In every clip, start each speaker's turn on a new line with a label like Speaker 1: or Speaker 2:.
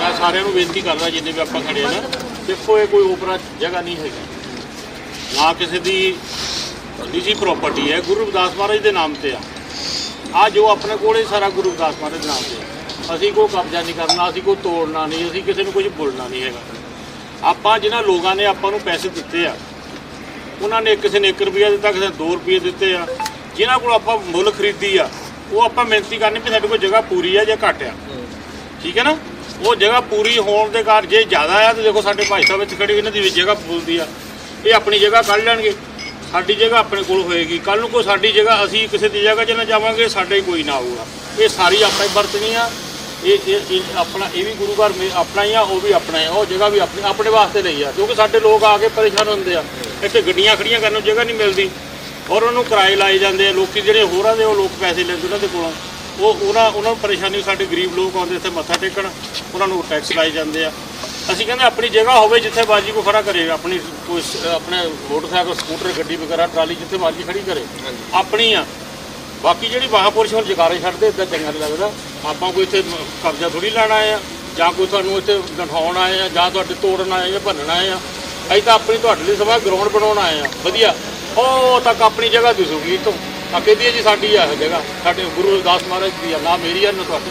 Speaker 1: ਮੈਂ ਸਾਰਿਆਂ ਨੂੰ ਬੇਨਤੀ ਕਰਦਾ ਜਿੰਨੇ ਵੀ ਆਪਾਂ ਖੜੇ ਆ ਨਾ, ਦੇਖੋ ਇਹ ਕੋਈ ਓਪਰਾ ਜਗ੍ਹਾ ਨਹੀਂ ਹੈਗੀ ਨਾ ਕਿਸੇ ਦੀ ਨਿੱਜੀ ਪ੍ਰਾਪਰਟੀ ਹੈ, ਗੁਰੂ ਰਵਿਦਾਸ ਮਹਾਰਾਜ ਦੇ ਨਾਮ ਤੇ ਆ ਆ ਜੋ ਆਪਣੇ ਕੋਲ ਇਹ ਸਾਰਾ ਗੁਰੂ ਰਵਿਦਾਸ ਮਹਾਰਾਜ ਦੇ ਨਾਮ ਤੇ ਆ। ਅਸੀਂ ਕੋਈ ਕਬਜ਼ਾ ਨਹੀਂ ਕਰਨਾ, ਅਸੀਂ ਕੋਈ ਤੋੜਨਾ ਨਹੀਂ, ਅਸੀਂ ਕਿਸੇ ਨੂੰ ਕੁਝ ਬੋਲਣਾ ਨਹੀਂ ਹੈਗਾ। ਆਪਾਂ ਜਿਨ੍ਹਾਂ ਲੋਕਾਂ ਨੇ ਆਪਾਂ ਨੂੰ ਪੈਸੇ ਦਿੱਤੇ ਆ, ਉਹਨਾਂ ਨੇ ਕਿਸੇ ਨੇ 1 ਰੁਪਿਆ ਦਿੱਤਾ, ਕਿਸੇ ਨੇ 2 ਰੁਪਏ ਦਿੱਤੇ ਆ। ਜਿਨ੍ਹਾਂ ਕੋਲ ਆਪਾਂ ਮੁੱਲ ਖਰੀਦੀ ਆ, ਉਹ ਆਪਾਂ ਮਿਹਨਤੀ ਕਰਨੀ ਵੀ ਸਾਡੇ ਕੋਲ ਜਗ੍ਹਾ ਪੂਰੀ ਆ ਜਾਂ ਘੱਟ ਆ। ਠੀਕ ਹੈ ਨਾ? ਉਹ ਜਗ੍ਹਾ ਪੂਰੀ ਹੋਣ ਦੇ ਕਾਰਨ ਜੇ ਜ਼ਿਆਦਾ ਆ, ਤਾਂ ਦੇਖੋ ਸਾਡੇ ਭਾਈ ਸਾਹਿਬ ਇੱਥੇ ਖੜੇ, ਇਹਨਾਂ ਦੀ ਵੀ ਜਗ੍ਹਾ ਬੋਲਦੀ ਆ। ਇਹ ਆਪਣੀ ਜਗ੍ਹਾ ਕੱਢ ਲੈਣਗੇ। ਸਾਡੀ ਜਗ੍ਹਾ ਆਪਣੇ ਕੋਲ ਹੋਏਗੀ। ਕੱਲ ਨੂੰ ਕੋਈ ਸਾਡੀ ਜਗ੍ਹਾ, ਅਸੀਂ ਕਿਸੇ ਦੀ ਜਗ੍ਹਾ 'ਚ ਨਾ ਜਾਵਾਂਗੇ, ਸਾਡੇ ਕੋਈ ਨਾ ਆਊਗਾ ਇਹ ਸਾਰੀ ਆਪਾਂ ਹੀ ਵਰਤਣੀ ਆ। ਇਹ ਇਹ ਇਹ ਆਪਣਾ ਇਹ ਵੀ ਗੁਰੂ ਘਰ ਮੇ ਆਪਣਾ ਹੀ ਆ ਉਹ ਵੀ ਆਪਣਾ ਹੀ। ਉਹ ਜਗ੍ਹਾ ਵੀ ਆਪਣੀ ਆਪਣੇ ਵਾਸਤੇ ਲਈ ਆ। ਕਿਉਂਕਿ ਸਾਡੇ ਲੋਕ ਆ ਕੇ ਪਰੇਸ਼ਾਨ ਹੁੰਦੇ ਆ। ਇੱਥੇ ਗੱਡੀਆਂ ਖੜੀਆਂ ਕਰਨ ਨੂੰ ਜਗ੍ਹਾ ਨਹੀਂ ਮਿਲਦੀ। ਔਰ ਉਹਨੂੰ ਕਿਰਾਏ ਲਾਏ ਜਾਂਦੇ ਆ। ਲੋਕੀ ਜਿਹੜੇ ਹੋਰਾਂ ਦੇ ਉਹ ਲੋਕ ਪੈਸੇ ਲੈਂਦੇ ਉਹਨਾਂ ਦੇ ਕੋਲੋਂ। ਉਹ ਉਹਨਾਂ ਉਹਨਾਂ ਨੂੰ ਪਰੇਸ਼ਾਨੀ ਸਾਡੇ ਗਰੀਬ ਲੋਕ ਆਉਂਦੇ ਇੱਥੇ ਮੱਥਾ ਟੇਕਣ। ਉਹਨਾਂ ਨੂੰ ਟੈਕਸ ਲਾਏ ਜਾਂਦੇ ਆ। ਅਸੀਂ ਕਹਿੰਦੇ ਆਪਣੀ ਜਗ੍ਹਾ ਹੋਵੇ ਜਿੱਥੇ ਬਾਜੀ ਕੋ ਖੜਾ ਕਰੇ ਆਪਣੀ ਕੋਈ ਆਪਣੇ ਮੋਟਰਸਾਈਕਲ ਸਕੂਟਰ ਗੱਡੀ ਵਗੈਰਾ ਟਰਾਲੀ ਜਿੱਥੇ ਮਰਜ਼ੀ ਖੜੀ ਕਰੇ। ਆਪਣੀ ਆ। ਬਾਕੀ ਜਿਹੜੀ ਮਹਾਪੁਰਸ਼ ਹੁਣ ਜਗਾਰੇ ਛੱਡਦੇ ਇਦਾਂ ਚੰਗਾ ਨਹੀਂ ਲੱਗਦਾ। ਆਪਾਂ ਕੋਈ ਇੱਥੇ ਕਬਜ਼ਾ ਥੋੜੀ ਲੈਣ ਆਏ ਆ, ਜਾਂ ਕੋਈ ਤੁਹਾਨੂੰ ਇੱਥੇ ਦਿਖਾਉਣ ਆਏ ਆ, ਜਾਂ ਤੁਹਾਡੇ ਤੋੜਨ ਆਏ ਆ ਜਾਂ ਭੰਨਣ ਆਏ ਆ। ਅਸੀਂ ਤਾਂ ਆਪਣੀ ਤੁਹਾਡੇ ਲਈ ਸਵਾ ਗਰਾਊਂਡ ਬਣਾਉਣ ਆਏ ਆ। ਵਧੀਆ। ਉਹ ਤੱਕ ਆਪਣੀ ਜਗ੍ਹਾ ਦਿਸੂਗੀ ਤੋਂ। ਆ ਕਹਿੰਦੀ ਹੈ ਜੀ ਸਾਡੀ ਆ ਇਹ ਜਗ੍ਹਾ, ਸਾਡੇ ਗੁਰੂ ਰਵਿਦਾਸ ਮਹਾਰਾਜ ਦੀ ਆ ਨਾ ਮੇਰੀ ਆ ਨਾ ਤੁਹਾਡੀ।